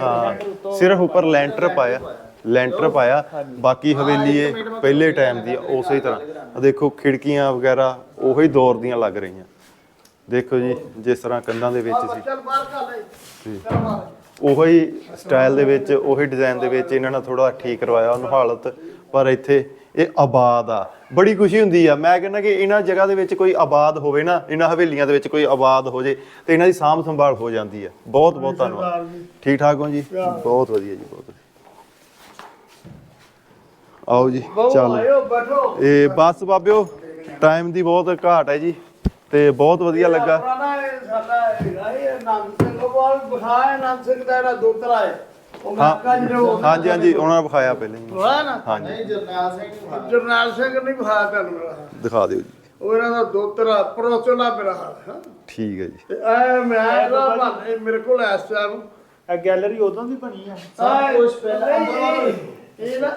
ਹਾਂ ਸਿਰਫ ਉੱਪਰ ਲੈਂਟਰ ਪਾਇਆ ਲੈਂਟਰ ਪਾਇਆ ਬਾਕੀ ਹਵੇਲੀ ਇਹ ਪਹਿਲੇ ਟਾਈਮ ਦੀ ਆ, ਉਸੇ ਹੀ ਤਰ੍ਹਾਂ। ਆਹ ਦੇਖੋ ਖਿੜਕੀਆਂ ਵਗੈਰਾ ਉਹੀ ਦੌਰ ਦੀਆਂ ਲੱਗ ਰਹੀਆਂ। ਦੇਖੋ ਜੀ ਜਿਸ ਤਰ੍ਹਾਂ ਕੰਧਾਂ ਦੇ ਵਿੱਚ ਸੀ। ਤੇ ਉਹੀ ਸਟਾਈਲ ਦੇ ਵਿੱਚ ਉਹੀ ਡਿਜ਼ਾਈਨ ਦੇ ਵਿੱਚ ਇਹਨਾਂ ਨੇ ਥੋੜਾ ਠੀਕ ਕਰਵਾਇਆ ਉਹਨੂੰ ਹਾਲਤ। ਪਰ ਇੱਥੇ ਇਹ ਆਬਾਦ ਆ। ਬੜੀ ਖੁਸ਼ੀ ਹੁੰਦੀ ਆ। ਮੈਂ ਕਹਿੰਦਾ ਕਿ ਇਹਨਾਂ ਜਗ੍ਹਾ ਦੇ ਵਿੱਚ ਕੋਈ ਆਬਾਦ ਹੋਵੇ ਨਾ ਇਹਨਾਂ ਹਵੇਲੀਆਂ ਦੇ ਵਿੱਚ ਕੋਈ ਆਬਾਦ ਹੋ ਜੇ ਤੇ ਇਹਨਾਂ ਦੀ ਸਾਂਭ ਸੰਭਾਲ ਹੋ ਜਾਂਦੀ ਆ। ਬਹੁਤ ਬਹੁਤ ਧੰਨਵਾਦ। ਠੀਕ ਠਾਕ ਹੋ ਜੀ? ਬਹੁਤ ਵਧੀਆ ਜੀ ਬਹੁਤ ਆਓ ਜੀ ਚੱਲ। ਇਹ ਬਸ ਬਾਬਿਓ ਟਾਈਮ ਦੀ ਬਹੁਤ ਘਾਟ ਹੈ ਜੀ ਤੇ ਬਹੁਤ ਵਧੀਆ ਲੱਗਾ। ਸਾਡਾ ਹੈਗਾ ਇਹ ਨਾਮ ਸਿੰਘ ਕੋਲ ਬਖਾਇਆ ਨਾਮ ਸਿੰਘ ਦਾ ਜਿਹੜਾ ਦੋਤਰਾ ਹੈ। ਹਾਂ ਹਾਂਜੀ ਹਾਂਜੀ ਉਹਨਾਂ ਨੇ ਵਿਖਾਇਆ ਪਹਿਲਾਂ ਹੀ। ਹੋਇਆ ਨਾ। ਹਾਂਜੀ। ਜਰਨੈਲ ਸਿੰਘ ਨਹੀਂ ਬਖਾਇਆ ਤੁਹਾਨੂੰ ਮੇਰਾ ਦਿਖਾ ਦਿਓ ਜੀ। ਉਹ ਇਹਨਾਂ ਦਾ ਦੋਤਰਾ ਪਰੋਚੋਲਾ ਮੇਰਾ ਹਾਲ ਹੈ। ਠੀਕ ਹੈ ਜੀ। ਤੇ ਐ ਮੈਂ ਇਹਦਾ ਬਹਾਨੇ ਮੇਰੇ ਕੋਲ ਇਸ ਟਾਈਮ ਇਹ ਗੈਲਰੀ ਉਦੋਂ ਦੀ ਬਣੀ ਆ। ਸਭ ਕੁਝ ਪਹਿਲਾਂ ਇਹ ਨਾ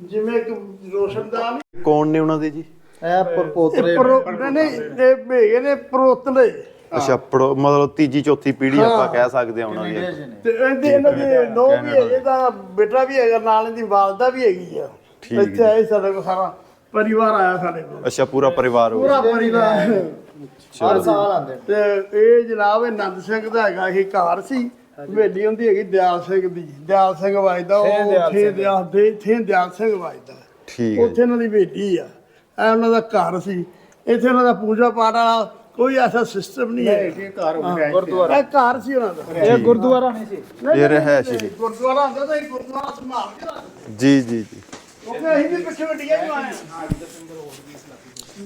ਜਿਵੇਂ ਕਿ ਰੋਸ਼ਨਦਾਨ ਕੌਣ ਨੇ ਉਹਨਾਂ ਦੇ ਜੀ? ਇਹ ਪਰਪੋਤਰੇ ਨਹੀਂ ਨਹੀਂ ਇਹ ਭੇਗੇ ਨੇ ਪਰੋਤਲੇ। ਅੱਛਾ ਪੜੋ ਮਤਲਬ ਤੀਜੀ ਚੌਥੀ ਪੀੜ੍ਹੀ ਆਪਾਂ ਕਹਿ ਸਕਦੇ ਹਾਂ ਉਹਨਾਂ ਦੀ ਤੇ ਇਹਦੇ ਇਹਨਾਂ ਦੇ ਨੋ ਵੀ ਹੈਗੇ, ਇਹਦਾ ਬੇਟਾ ਵੀ ਹੈਗਾ ਨਾਲ ਇਹਦੀ ਵਾਲਦਾ ਵੀ ਹੈਗੀ ਆ। ਠੀਕ ਇੱਥੇ ਆਏ ਸਾਡੇ ਕੋਲ ਸਾਰਾ ਪਰਿਵਾਰ ਆਇਆ ਸਾਡੇ ਕੋਲ। ਅੱਛਾ ਪੂਰਾ ਪਰਿਵਾਰ ਹੋ ਪੂਰਾ ਪਰਿਵਾਰ। ਹਰ ਸਾਲ ਆਉਂਦੇ ਤੇ ਇਹ ਜਨਾਬ ਇਹ ਨੰਦ ਸਿੰਘ ਦਾ ਹੈਗਾ ਇਹ ਘਰ ਸੀ। ਹਵੇਲੀ ਹੁੰਦੀ ਹੈਗੀ ਦਿਆਲ ਸਿੰਘ ਦੀ। ਦਿਆਲ ਸਿੰਘ ਵਜਦਾ ਉਹ ਥੇ ਦਿਆਲ ਦੇ ਥੇ ਦਿਆਲ ਸਿੰਘ ਵਜਦਾ। ਠੀਕ ਹੈ ਉੱਥੇ ਇਹਨਾਂ ਦੀ ਬੇਟੀ ਆ। ਇਹ ਉਹਨਾਂ ਦਾ ਘਰ ਸੀ। ਇੱਥੇ ਉਹਨਾਂ ਦਾ ਪੂਜਾ ਪਾਠ ਵਾਲਾ ਕੋਈ ਐਸਾ ਸਿਸਟਮ ਨਹੀਂ ਹੈ। ਘਰ ਹੋ ਗਿਆ ਗੁਰਦੁਆਰਾ। ਇਹ ਘਰ ਸੀ ਉਹਨਾਂ ਦਾ। ਇਹ ਗੁਰਦੁਆਰਾ ਨਹੀਂ ਸੀ। ਇਹ ਰਹਿਸ਼ ਜੀ ਗੁਰਦੁਆਰਾ ਹੁੰਦਾ ਤਾਂ ਇਹ ਗੁਰਦੁਆਰਾ ਸੰਭਾਲ ਕੇ ਰੱਖਦੇ ਜੀ ਜੀ ਜੀ। ਕਿਉਂਕਿ ਅਸੀਂ ਵੀ ਪਿੱਛੇ ਵੱਡੀਆਂ ਆਏ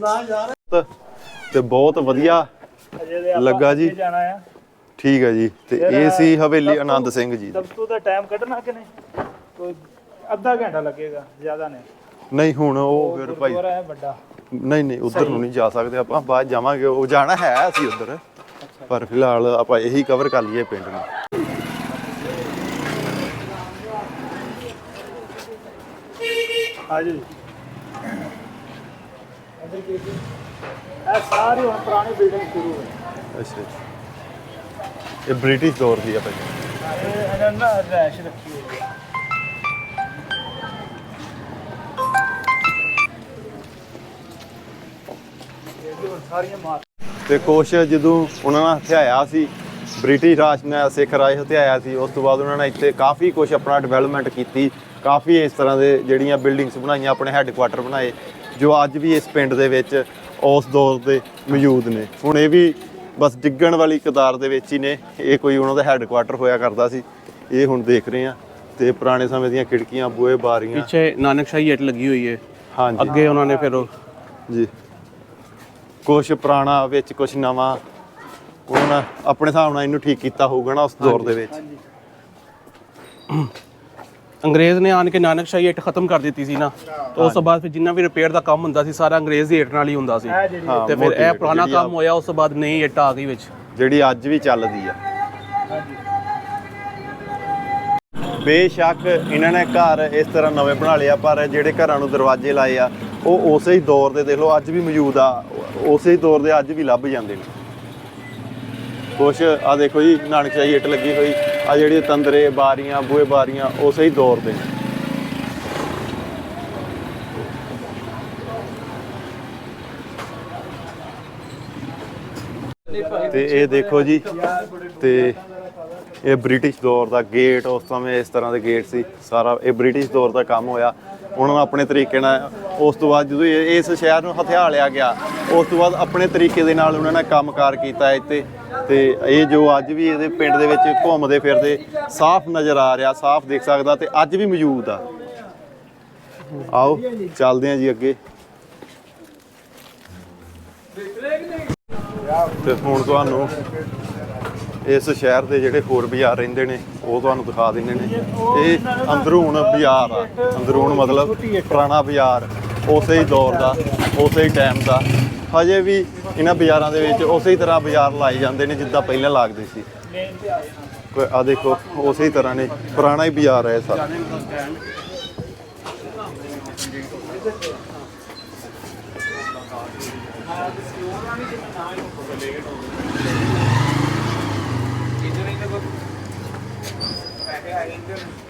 ਨਾ ਯਾਰ। ਤਾਂ- ਤੇ ਬਹੁਤ ਵਧੀਆ ਲੱਗਾ ਜੀ। ਠੀਕ ਹੈ ਜੀ। ਤੇ ਇਹ ਸੀ ਹਵੇਲੀ ਆਨੰਦ ਸਿੰਘ ਜੀ ਦੀ। ਦਬਤੂ ਦਾ ਟਾਈਮ ਕੱਢਣਾ ਕਿ ਨਹੀਂ? ਕੋਈ ਅੱਧਾ ਘੰਟਾ ਲੱਗੇਗਾ ਜ਼ਿਆਦਾ ਨਹੀਂ। ਨਹੀਂ ਹੁਣ ਉਹ ਫਿਰ ਭਾਈ ਗੁਰਦੁਆਰਾ ਹੈ ਵੱਡਾ। ਨਹੀਂ ਨਹੀਂ ਉਧਰ ਨੂੰ ਨਹੀਂ ਜਾ ਸਕਦੇ। ਆਪਾਂ ਬਾਅਦ ਜਾਵਾਂਗੇ ਉਹ ਜਾਣਾ ਹੈ ਅਸੀਂ ਉਧਰ। ਪਰ ਫਿਲਹਾਲ ਆਪਾਂ ਇਹੀ ਕਵਰ ਕਰ ਲਈਏ ਪਿੰਡ ਨੂੰ। ਆਜੋ ਜੀ ਇਹ ਸਾਰੀ ਹੁਣ ਪੁਰਾਣੀ ਬਿਲਡਿੰਗ ਸ਼ੁਰੂ ਹੈ ਅੱਛਾ। ਇਹ ਬ੍ਰਿਟਿਸ਼ ਦੌਰ ਦੀ ਆ ਭਾਈ ਇਹ ਇਹਨਾਂ ਨਾ ਰੈਸ਼ ਰੱਖੀ ਹੋਈ ਹੈ। ਸਾਰੀਆਂ ਮਾਰ ਤੇ ਕੁਛ ਜਦੋਂ ਉਹਨਾਂ ਨਾਲ ਹਥਿਆਇਆ ਸੀ ਬ੍ਰਿਟਿਸ਼ ਰਾਜ ਨੇ ਸਿੱਖ ਰਾਜ ਹਥਿਆਇਆ ਸੀ ਉਸ ਤੋਂ ਬਾਅਦ ਉਹਨਾਂ ਨੇ ਇੱਥੇ ਕਾਫੀ ਕੁਝ ਆਪਣਾ ਡਿਵੈਲਪਮੈਂਟ ਕੀਤੀ। ਕਾਫੀ ਇਸ ਤਰ੍ਹਾਂ ਦੇ ਜਿਹੜੀਆਂ ਬਿਲਡਿੰਗਸ ਬਣਾਈਆਂ ਆਪਣੇ ਹੈੱਡਕੁਆਟਰ ਬਣਾਏ ਜੋ ਅੱਜ ਵੀ ਇਸ ਪਿੰਡ ਦੇ ਵਿੱਚ ਉਸ ਦੌਰ ਦੇ ਮੌਜੂਦ ਨੇ। ਹੁਣ ਇਹ ਵੀ ਬਸ ਡਿੱਗਣ ਵਾਲੀ ਕਤਾਰ ਦੇ ਵਿੱਚ ਹੀ ਨੇ। ਇਹ ਕੋਈ ਉਹਨਾਂ ਦਾ ਹੈੱਡਕੁਆਟਰ ਹੋਇਆ ਕਰਦਾ ਸੀ। ਇਹ ਹੁਣ ਦੇਖ ਰਹੇ ਆ ਤੇ ਪੁਰਾਣੇ ਸਮੇਂ ਦੀਆਂ ਖਿੜਕੀਆਂ ਬੂਹੇ ਬਾਰੀਆਂ। ਪਿੱਛੇ ਨਾਨਕਸ਼ਾਹੀ ਇੱਟ ਲੱਗੀ ਹੋਈ ਹੈ। ਹਾਂਜੀ। ਅੱਗੇ ਉਹਨਾਂ ਨੇ ਫਿਰ ਉਹ ਜੀ। ਕੁਛ ਪੁਰਾਣਾ ਵਿੱਚ ਕੁਛ ਨਵਾਂ ਉਹਨਾਂ ਆਪਣੇ ਹਿਸਾਬ ਨਾਲ ਇਹਨੂੰ ਠੀਕ ਕੀਤਾ ਹੋਊਗਾ ਨਾ ਉਸ ਦੌਰ ਦੇ ਵਿੱਚ। ਅੰਗਰੇਜ਼ ਨੇ ਆਣ ਕੇ ਨਾਨਕਸ਼ਾਹੀ ਇੱਟ ਖਤਮ ਕਰ ਦਿੱਤੀ ਸੀ ਨਾ ਤੇ ਉਸ ਤੋਂ ਬਾਅਦ ਫਿਰ ਜਿੰਨਾ ਵੀ ਰਿਪੇਅਰ ਦਾ ਕੰਮ ਹੁੰਦਾ ਸੀ ਸਾਰਾ ਅੰਗਰੇਜ਼ ਦੀ ਇੱਟ ਨਾਲ ਹੀ ਹੁੰਦਾ ਸੀ। ਤੇ ਫਿਰ ਇਹ ਪੁਰਾਣਾ ਕੰਮ ਹੋਇਆ ਉਸ ਤੋਂ ਬਾਅਦ ਨਈ ਇੱਟ ਆ ਗਈ ਵਿੱਚ। ਜਿਹੜੀ ਅੱਜ ਵੀ ਚੱਲਦੀ ਆ। ਬੇਸ਼ੱਕ ਇਹਨਾਂ ਨੇ ਘਰ ਇਸ ਤਰ੍ਹਾਂ ਨਵੇਂ ਬਣਾ ਲਿਆ ਪਰ ਜਿਹੜੇ ਘਰਾਂ ਨੂੰ ਦਰਵਾਜ਼ੇ ਲਾਏ ਆ ਉਹ ਉਸੇ ਹੀ ਦੌਰ ਦੇ ਦੇਖ ਲਓ, ਅੱਜ ਵੀ ਮੌਜੂਦ ਆ। ਉਸੇ ਹੀ ਦੌਰ ਦੇ ਅੱਜ ਵੀ ਲੱਭ ਜਾਂਦੇ ਨੇ। ਕੁਛ ਆ ਦੇਖੋ ਜੀ ਨਾਨਕਸ਼ਾਹੀ ਇੱਟ ਲੱਗੀ ਹੋਈ। ਆ ਜਿਹੜੀ ਤੰਦਰੇ, ਬਾਰੀਆਂ, ਬੂਹੇ ਬਾਰੀਆਂ, ਉਸੇ ਹੀ ਦੌਰ ਦੇ ਨੇ। ਤੇ ਇਹ ਦੇਖੋ ਜੀ, ਤੇ ਇਹ ਬ੍ਰਿਟਿਸ਼ ਦੌਰ ਦਾ ਗੇਟ ਉਸ ਸਮੇਂ ਇਸ ਤਰ੍ਹਾਂ ਦੇ ਗੇਟ ਸੀ। ਸਾਰਾ ਇਹ ਬ੍ਰਿਟਿਸ਼ ਦੌਰ ਦਾ ਕੰਮ ਹੋਇਆ। ਉਹਨਾਂ ਨੂੰ ਆਪਣੇ ਤਰੀਕੇ ਨਾਲ ਉਸ ਤੋਂ ਬਾਅਦ ਜਦੋਂ ਇਸ ਸ਼ਹਿਰ ਨੂੰ ਹਥਿਆ ਲਿਆ ਗਿਆ, ਉਸ ਤੋਂ ਬਾਅਦ ਆਪਣੇ ਤਰੀਕੇ ਦੇ ਨਾਲ ਉਹਨਾਂ ਨੇ ਕੰਮਕਾਰ ਕੀਤਾ ਇੱਥੇ। ਤੇ ਇਹ ਜੋ ਅੱਜ ਵੀ ਇਹਦੇ ਪਿੰਡ ਦੇ ਵਿੱਚ ਘੁੰਮਦੇ ਫਿਰਦੇ, ਸਾਫ਼ ਨਜ਼ਰ ਆ ਰਿਹਾ, ਸਾਫ਼ ਦੇਖ ਸਕਦਾ ਤੇ ਅੱਜ ਵੀ ਮੌਜੂਦ ਆ। ਆਓ, ਚੱਲਦੇ ਹਾਂ ਜੀ ਅੱਗੇ। ਤੇ ਹੁਣ ਤੁਹਾਨੂੰ ਇਸ ਸ਼ਹਿਰ ਦੇ ਜਿਹੜੇ ਹੋਰ ਬਾਜ਼ਾਰ ਰਹਿੰਦੇ ਨੇ, ਉਹ ਤੁਹਾਨੂੰ ਦਿਖਾ ਦਿੰਦੇ ਨੇ। ਇਹ ਅੰਦਰੂਨ ਬਾਜ਼ਾਰ ਆ। ਅੰਦਰੂਨ ਮਤਲਬ ਪੁਰਾਣਾ ਬਾਜ਼ਾਰ, ਉਸੇ ਹੀ ਦੌਰ ਦਾ, ਉਸੇ ਹੀ ਟਾਈਮ ਦਾ। ਹਜੇ ਵੀ ਇਹਨਾਂ ਬਾਜ਼ਾਰਾਂ ਦੇ ਵਿੱਚ ਉਸੇ ਹੀ ਤਰ੍ਹਾਂ ਬਾਜ਼ਾਰ ਲਾਏ ਜਾਂਦੇ ਨੇ ਜਿੱਦਾਂ ਪਹਿਲਾਂ ਲੱਗਦੇ ਸੀ। ਆ ਦੇਖੋ, ਉਸੇ ਹੀ ਤਰ੍ਹਾਂ ਨੇ। ਪੁਰਾਣਾ ਹੀ ਬਾਜ਼ਾਰ ਹੈ ਇਹ ਸਾਰਾ।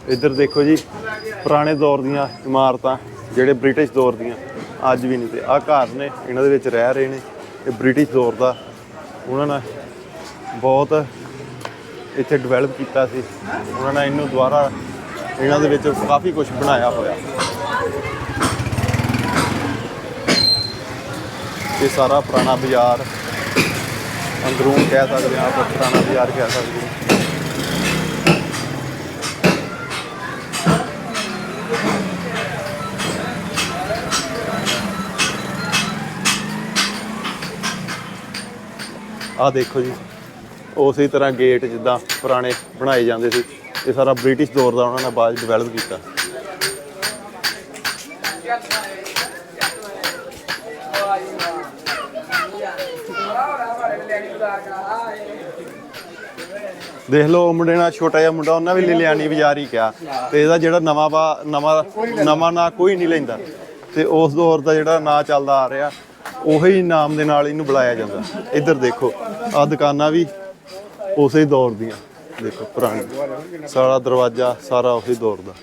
ਇੱਧਰ ਦੇਖੋ। ਜੀ, ਪੁਰਾਣੇ ਦੌਰ ਦੀਆਂ ਇਮਾਰਤਾਂ, ਜਿਹੜੇ ਬ੍ਰਿਟਿਸ਼ ਦੌਰ ਦੀਆਂ, ਅੱਜ ਵੀ ਨਹੀਂ ਤੇ ਆਹ ਘਰ ਨੇ, ਇਹਨਾਂ ਦੇ ਵਿੱਚ ਰਹਿ ਰਹੇ ਨੇ, ਇਹ ਬ੍ਰਿਟਿਸ਼ ਦੌਰ ਦਾ। ਉਹਨਾਂ ਨੇ ਬਹੁਤ ਇੱਥੇ ਡਿਵੈਲਪ ਕੀਤਾ ਸੀ। ਉਹਨਾਂ ਨੇ ਇਹਨੂੰ ਦੁਬਾਰਾ ਇਹਨਾਂ ਦੇ ਵਿੱਚ ਕਾਫੀ ਕੁਝ ਬਣਾਇਆ ਹੋਇਆ। ਇਹ ਸਾਰਾ ਪੁਰਾਣਾ ਬਾਜ਼ਾਰ ਅੰਦਰੂਨ ਕਹਿ ਸਕਦੇ ਹਾਂ, ਆਪਾਂ ਪੁਰਾਣਾ ਬਾਜ਼ਾਰ ਕਹਿ ਸਕਦੇ ਹਾਂ। ਆਹ ਦੇਖੋ ਜੀ, ਉਸੇ ਤਰ੍ਹਾਂ ਗੇਟ ਜਿੱਦਾਂ ਪੁਰਾਣੇ ਬਣਾਏ ਜਾਂਦੇ ਸੀ, ਇਹ ਸਾਰਾ ਬ੍ਰਿਟਿਸ਼ ਦੌਰ ਦਾ ਉਹਨਾਂ ਨੇ ਬਾਅਦ ਡਿਵੈਲਪ ਕੀਤਾ। ਦੇਖ ਲਓ ਮੁੰਡੇ ਨਾਲ ਛੋਟਾ ਜਿਹਾ ਮੁੰਡਾ, ਉਹਨਾਂ ਵੀ ਲਿਲਿਆਣੀ ਬਾਜ਼ਾਰੀ ਕਿਹਾ ਤੇ ਇਹਦਾ ਜਿਹੜਾ ਨਵਾਂ ਵਾ, ਨਵਾਂ ਨਵਾਂ ਨਾਂ ਕੋਈ ਨਹੀਂ ਲੈਂਦਾ। ਤੇ ਉਸ ਦੌਰ ਦਾ ਜਿਹੜਾ ਨਾਂ ਚੱਲਦਾ ਆ ਰਿਹਾ, ਉਹੀ ਨਾਮ ਦੇ ਨਾਲ ਇਹਨੂੰ ਬੁਲਾਇਆ ਜਾਂਦਾ। ਇੱਧਰ ਦੇਖੋ ਆ ਦੁਕਾਨਾਂ ਵੀ ਉਸੇ ਦੌਰ ਦੀਆਂ। ਦੇਖੋ, ਪੁਰਾਣੀ। ਸਾਰਾ ਦਰਵਾਜ਼ਾ, ਸਾਰਾ ਉਸੇ ਦੌਰ ਦਾ।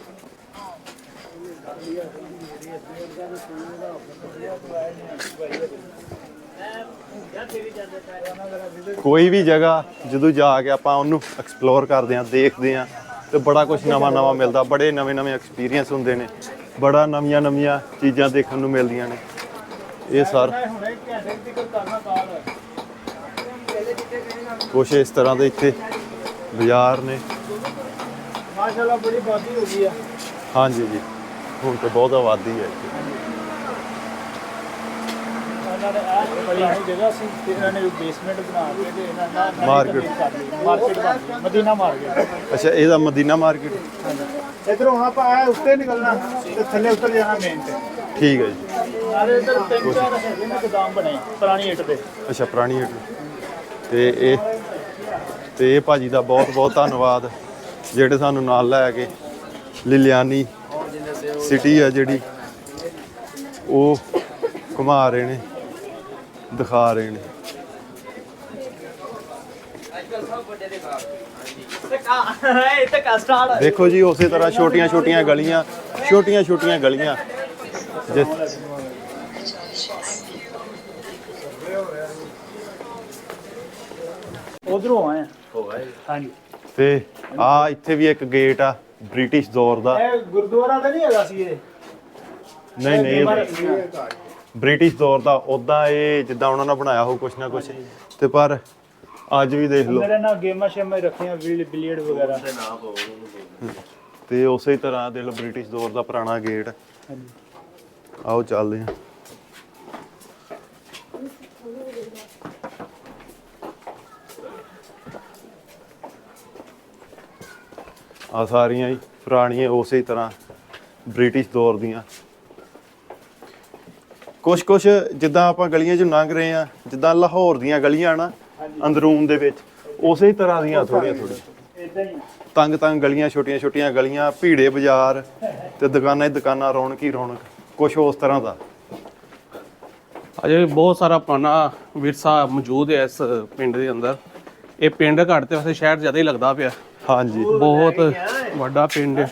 ਕੋਈ ਵੀ ਜਗ੍ਹਾ ਜਦੋਂ ਜਾ ਕੇ ਆਪਾਂ ਉਹਨੂੰ ਐਕਸਪਲੋਰ ਕਰਦੇ ਆਂ ਦੇਖਦੇ ਆਂ ਤੇ ਬੜਾ ਕੁਝ ਨਵਾਂ ਨਵਾਂ ਮਿਲਦਾ। ਬੜੇ ਨਵੇਂ ਨਵੇਂ ਐਕਸਪੀਰੀਅੰਸ ਹੁੰਦੇ ਨੇ। ਬੜਾ ਨਵੀਆਂ ਨਵੀਆਂ ਚੀਜ਼ਾਂ ਦੇਖਣ ਨੂੰ ਮਿਲਦੀਆਂ ਨੇ। ਇਹ ਸਰ। ਕੁਛ ਇਸ ਤਰ੍ਹਾਂ ਦੇ ਇੱਥੇ ਬਾਜ਼ਾਰ ਨੇ। ਮਾਸ਼ਾਅੱਲਾ ਬੜੀ ਬਾਦੀ ਹੋ ਗਈ ਆ। ਹਾਂਜੀ ਜੀ। ਹੁਣ ਤੇ ਬਹੁਤ ਆਬਾਦੀ ਹੈ ਇੱਥੇ। ਉਹਨਾਂ ਨੇ ਆ ਪੁਰਾਣੀ ਜਗ੍ਹਾ ਸੀ ਤੇ ਇਹਨਾਂ ਨੇ ਬੇਸਮੈਂਟ ਬਣਾ ਕੇ ਤੇ ਇਹਨਾਂ ਨਾਲ Market. ਮਾਰਕੀਟ ਮਦੀਨਾ ਮਾਰਕੀਟ ਅੱਛਾ ਇਹਦਾ ਮਦੀਨਾ ਮਾਰਕੀਟ ਇਧਰੋਂ ਹੁਣ ਆਪਾਂ ਆਏ ਉੱਤੇ ਨਿਕਲਣਾ ਤੇ ਥੱਲੇ ਉਤਰ ਜਾਣਾ ਮੇਨ ਤੇ। ਠੀਕ ਹੈ ਜੀ। ਨਾਲੇ ਇਧਰ ਤਿੰਨ ਚਾਰ ਹੈਗੇ ਨੇ ਗੋਦਾਮ ਬਣੇ ਪੁਰਾਣੀ ਇੱਟ ਦੇ। ਅੱਛਾ ਪੁਰਾਣੀ ਹਟ ਤੇ ਇਹ ਤੇ ਇਹ ਭਾਜੀ ਦਾ ਬਹੁਤ ਬਹੁਤ ਧੰਨਵਾਦ ਜਿਹੜੇ ਸਾਨੂੰ ਨਾਲ ਲੈ ਕੇ ਲਿਲਿਆਨੀ ਸਿਟੀ ਆ ਜਿਹੜੀ ਉਹ ਘੁਮਾ ਰਹੇ ਨੇ। ਦਿਖਾ ਰਹੇ ਨੇ। ਦੇਖੋ ਜੀ ਉਸੇ ਤਰ੍ਹਾਂ ਛੋਟੀਆਂ ਛੋਟੀਆਂ ਗਲੀਆਂ ਛੋਟੀਆਂ ਛੋਟੀਆਂ ਗਲੀਆਂ। ਜਿਸ ਉਧਰੋਂ ਆਏ ਹਾਂਜੀ। ਤੇ ਆ ਇੱਥੇ ਵੀ ਇੱਕ ਗੇਟ ਆ ਬ੍ਰਿਟਿਸ਼ ਦੌਰ ਦਾ। ਇਹ ਗੁਰਦੁਆਰਾ ਤਾਂ ਨਹੀਂ ਹੈਗਾ ਸੀ ਇਹ? ਨਹੀਂ ਨਹੀਂ ਇਹ ਬ੍ਰਿਟਿਸ਼ ਦੌਰ ਦਾ ਉਦਾਂ ਇਹ ਜਿੱਦਾਂ ਉਹਨਾਂ ਨੇ ਬਣਾਇਆ ਹੋ ਕੁਛ ਨਾ ਕੁਛ। ਤੇ ਪਰ ਅੱਜ ਵੀ ਦੇਖ ਲਓ। ਮੇਰੇ ਨਾਲ ਗੇਮਾਂ ਸ਼ੇਮਾਂ ਰੱਖੀਆਂ ਵੀਲ ਬਿਲੀਅਰਡ ਵਗੈਰਾ। ਤੇ ਉਸੇ ਹੀ ਤਰ੍ਹਾਂ ਦੇਖ ਲਓ ਬ੍ਰਿਟਿਸ਼ ਦੌਰ ਦਾ ਪੁਰਾਣਾ ਗੇਟ। ਆਓ ਚੱਲਦੇ ਹਾਂ। ਆ ਸਾਰੀਆਂ ਹੀ ਪੁਰਾਣੀਆਂ ਉਸੇ ਹੀ ਤਰ੍ਹਾਂ ਬ੍ਰਿਟਿਸ਼ ਦੌਰ ਦੀਆਂ। ਕੁਛ ਕੁਛ ਜਿੱਦਾਂ ਆਪਾਂ ਗਲੀਆਂ 'ਚ ਲੰਘ ਰਹੇ ਆ ਜਿੱਦਾਂ ਲਾਹੌਰ ਦੀਆਂ ਗਲੀਆਂ ਨਾ ਅੰਦਰੂਨ ਦੇ ਵਿੱਚ ਉਸੇ ਹੀ ਤਰ੍ਹਾਂ ਦੀਆਂ ਥੋੜੀਆਂ ਥੋੜੀਆਂ ਇਦਾਂ ਹੀ ਤੰਗ ਤੰਗ ਗਲੀਆਂ ਛੋਟੀਆਂ ਛੋਟੀਆਂ ਗਲੀਆਂ ਭੀੜੇ ਬਾਜ਼ਾਰ ਤੇ ਦੁਕਾਨਾਂ ਹੀ ਦੁਕਾਨਾਂ ਰੌਣਕ ਹੀ ਰੌਣਕ ਕੁਛ ਉਸ ਤਰ੍ਹਾਂ ਦਾ। ਅਜੇ ਬਹੁਤ ਸਾਰਾ ਪੁਰਾਣਾ ਵਿਰਸਾ ਮੌਜੂਦ ਹੈ ਇਸ ਪਿੰਡ ਦੇ ਅੰਦਰ। ਇਹ ਪਿੰਡ ਘੱਟ ਤੇ ਵੈਸੇ ਸ਼ਹਿਰ ਜ਼ਿਆਦਾ ਹੀ ਲੱਗਦਾ ਪਿਆ। ਹਾਂਜੀ। ਬਹੁਤ ਵੱਡਾ ਪਿੰਡ ਹੈ।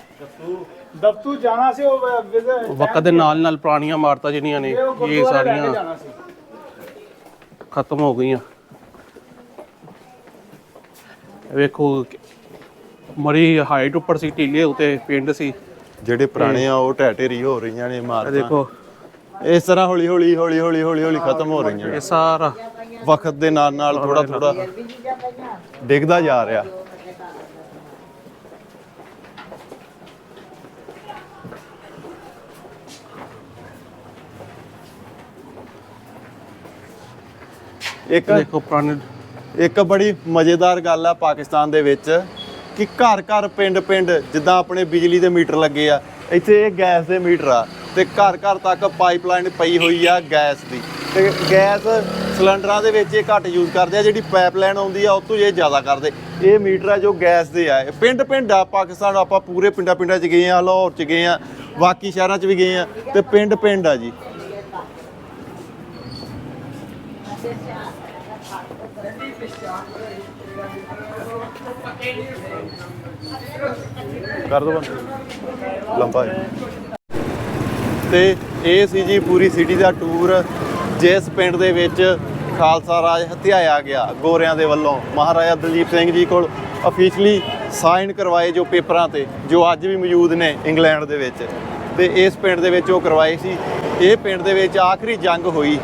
ਦਫਤੂ ਜਾਣਾ ਸੀ ਉਹ ਵਕਤ ਦੇ ਨਾਲ ਨਾਲ ਪੁਰਾਣੀਆਂ ਇਮਾਰਤਾਂ ਜਿਹੜੀਆਂ ਨੇ ਇਹ ਸਾਰੀਆਂ ਖਤਮ ਹੋ ਗਈਆਂ। ਇਹ ਵੇਖੋ ਮਰੀ ਹਾਈਟ ਉੱਪਰ ਸੀ ਟੀਲੇ ਉਤੇ ਪਿੰਡ ਸੀ। ਜਿਹੜੇ ਪੁਰਾਣੇ ਆ ਉਹ ਢੇਰੀ ਹੋ ਰਹੀਆਂ ਨੇ ਇਹ ਇਮਾਰਤਾਂ ਦੇਖੋ। ਇਸ ਤਰ੍ਹਾਂ ਹੌਲੀ ਹੌਲੀ ਹੌਲੀ ਹੌਲੀ ਹੌਲੀ ਹੌਲੀ ਖਤਮ ਹੋ ਰਹੀਆਂ ਇਹ ਨੇ ਸਾਰਾ ਵਕਤ ਦੇ ਨਾਲ ਨਾਲ ਥੋੜਾ ਥੋੜਾ ਡਿੱਗਦਾ ਜਾ ਰਿਹਾ। ਇੱਕ ਦੇਖੋ ਪੁਰਾਣੇ ਇੱਕ ਬੜੀ ਮਜ਼ੇਦਾਰ ਗੱਲ ਆ ਪਾਕਿਸਤਾਨ ਦੇ ਵਿੱਚ ਕਿ ਘਰ ਘਰ ਪਿੰਡ ਪਿੰਡ ਜਿੱਦਾਂ ਆਪਣੇ ਬਿਜਲੀ ਦੇ ਮੀਟਰ ਲੱਗੇ ਆ ਇੱਥੇ ਇਹ ਗੈਸ ਦੇ ਮੀਟਰ ਆ ਤੇ ਘਰ ਘਰ ਤੱਕ ਪਾਈਪਲਾਈਨ ਪਈ ਹੋਈ ਆ ਗੈਸ ਦੀ। ਤੇ ਗੈਸ ਸਿਲੰਡਰਾਂ ਦੇ ਵਿੱਚ ਇਹ ਘੱਟ ਯੂਜ਼ ਕਰਦੇ ਆ ਜਿਹੜੀ ਪਾਈਪਲਾਈਨ ਆਉਂਦੀ ਆ ਉਹ ਤੋਂ ਇਹ ਜ਼ਿਆਦਾ ਕਰਦੇ। ਇਹ ਮੀਟਰ ਆ ਜੋ ਗੈਸ ਦੇ ਆ। ਪਿੰਡ ਪਿੰਡ ਆ ਪਾਕਿਸਤਾਨ ਆਪਾਂ ਪੂਰੇ ਪਿੰਡਾਂ ਪਿੰਡਾਂ 'ਚ ਗਏ ਆ ਲਾਹੌਰ 'ਚ ਗਏ ਆ ਬਾਕੀ ਸ਼ਹਿਰਾਂ 'ਚ ਵੀ ਗਏ ਆ ਤੇ ਪਿੰਡ ਪਿੰਡ ਆ ਜੀ। ਕਰ ਦੋ ਬੰਦ। ਲੰਬਾ ਹੈ। ਤੇ ਇਹ ਸੀ ਜੀ ਪੂਰੀ ਸਿਟੀ ਦਾ ਟੂਰ ਜਿਸ ਪਿੰਡ ਦੇ ਵਿੱਚ ਖਾਲਸਾ ਰਾਜ ਹਥਿਆਇਆ ਗਿਆ ਗੋਰਿਆਂ ਦੇ ਵੱਲੋਂ। ਮਹਾਰਾਜਾ ਦਲਜੀਤ ਸਿੰਘ ਜੀ ਕੋਲ ਅਫੀਸ਼ੀਅਲੀ ਸਾਈਨ ਕਰਵਾਏ ਜੋ ਪੇਪਰਾਂ ਤੇ, ਜੋ ਅੱਜ ਵੀ ਮੌਜੂਦ ਨੇ ਇੰਗਲੈਂਡ ਦੇ ਵਿੱਚ। ਤੇ ਇਸ ਪਿੰਡ ਦੇ ਵਿੱਚ ਉਹ ਕਰਵਾਏ ਸੀ। ਇਹ ਪਿੰਡ ਦੇ ਵਿੱਚ ਆਖਰੀ ਜੰਗ ਹੋਈ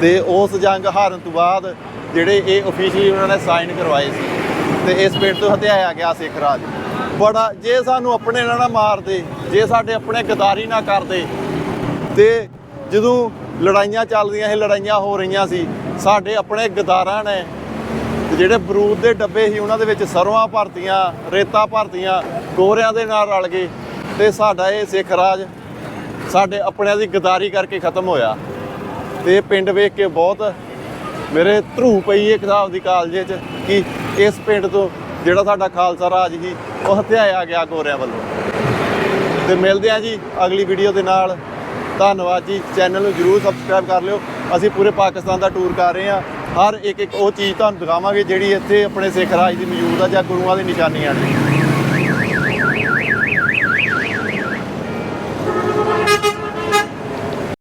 ਤੇ ਉਸ ਜੰਗ ਹਾਰਨ ਤੋਂ ਬਾਅਦ ਜਿਹੜੇ ਇਹ ਅਫੀਸ਼ੀਅਲੀ ਉਹਨਾਂ ਨੇ ਸਾਈਨ ਕਰਵਾਏ ਸੀ। ਤੇ ਇਸ ਪਿੰਡ ਤੋਂ ਹਥਿਆਇਆ ਗਿਆ ਸਿੱਖ ਰਾਜ। ਬੜਾ, ਜੇ ਸਾਨੂੰ ਆਪਣੇ ਨਾਲ ਨਾ ਮਾਰਦੇ, ਜੇ ਸਾਡੇ ਆਪਣੇ ਗਦਾਰੀ ਨਾ ਕਰਦੇ, ਤੇ ਜਦੋਂ ਲੜਾਈਆਂ ਚੱਲਦੀਆਂ, ਇਹ ਲੜਾਈਆਂ ਹੋ ਰਹੀਆਂ ਸੀ, ਸਾਡੇ ਆਪਣੇ ਗਦਾਰਾਂ ਨੇ ਜਿਹੜੇ ਬਰੂਦ ਦੇ ਡੱਬੇ ਸੀ, ਉਹਨਾਂ ਦੇ ਵਿੱਚ ਸਰੋਆਂ ਭਰਤੀਆਂ, ਰੇਤਾ ਭਰਤੀਆਂ, ਗੋਰਿਆਂ ਦੇ ਨਾਲ ਰਲ ਗਏ ਤੇ ਸਾਡਾ ਇਹ ਸਿੱਖ ਰਾਜ ਸਾਡੇ ਆਪਣਿਆਂ ਦੀ ਗਦਾਰੀ ਕਰਕੇ ਖਤਮ ਹੋਇਆ। ਤੇ ਪਿੰਡ ਵੇਖ ਕੇ ਬਹੁਤ ਮੇਰੇ ਧਰੂ ਪਈ ਇੱਕ ਹਿਸਾਬ ਦੀ ਕਾਲਜੇ 'ਚ ਕਿ ਇਸ ਪਿੰਡ ਤੋਂ ਜਿਹੜਾ ਸਾਡਾ ਖਾਲਸਾ ਰਾਜ ਸੀ, ਉਹ ਹਥਿਆਇਆ ਗਿਆ ਗੋਰਿਆਂ ਵੱਲੋਂ। ਤੇ ਮਿਲਦੇ ਆ ਜੀ ਅਗਲੀ ਵੀਡੀਓ ਦੇ ਨਾਲ। ਧੰਨਵਾਦ ਜੀ। ਚੈਨਲ ਨੂੰ ਜਰੂਰ ਸਬਸਕ੍ਰਾਈਬ ਕਰ ਲਿਓ। ਅਸੀਂ ਪੂਰੇ ਪਾਕਿਸਤਾਨ ਦਾ ਟੂਰ ਕਰ ਰਹੇ ਹਾਂ। ਹਰ ਇੱਕ ਇੱਕ ਉਹ ਚੀਜ਼ ਤੁਹਾਨੂੰ ਦਿਖਾਵਾਂਗੇ ਜਿਹੜੀ ਇੱਥੇ ਆਪਣੇ ਸਿੱਖ ਰਾਜ ਦੀ ਮੌਜੂਦ ਆ ਜਾਂ ਗੁਰੂਆਂ ਦੀ ਨਿਸ਼ਾਨੀਆਂ ਨੇ।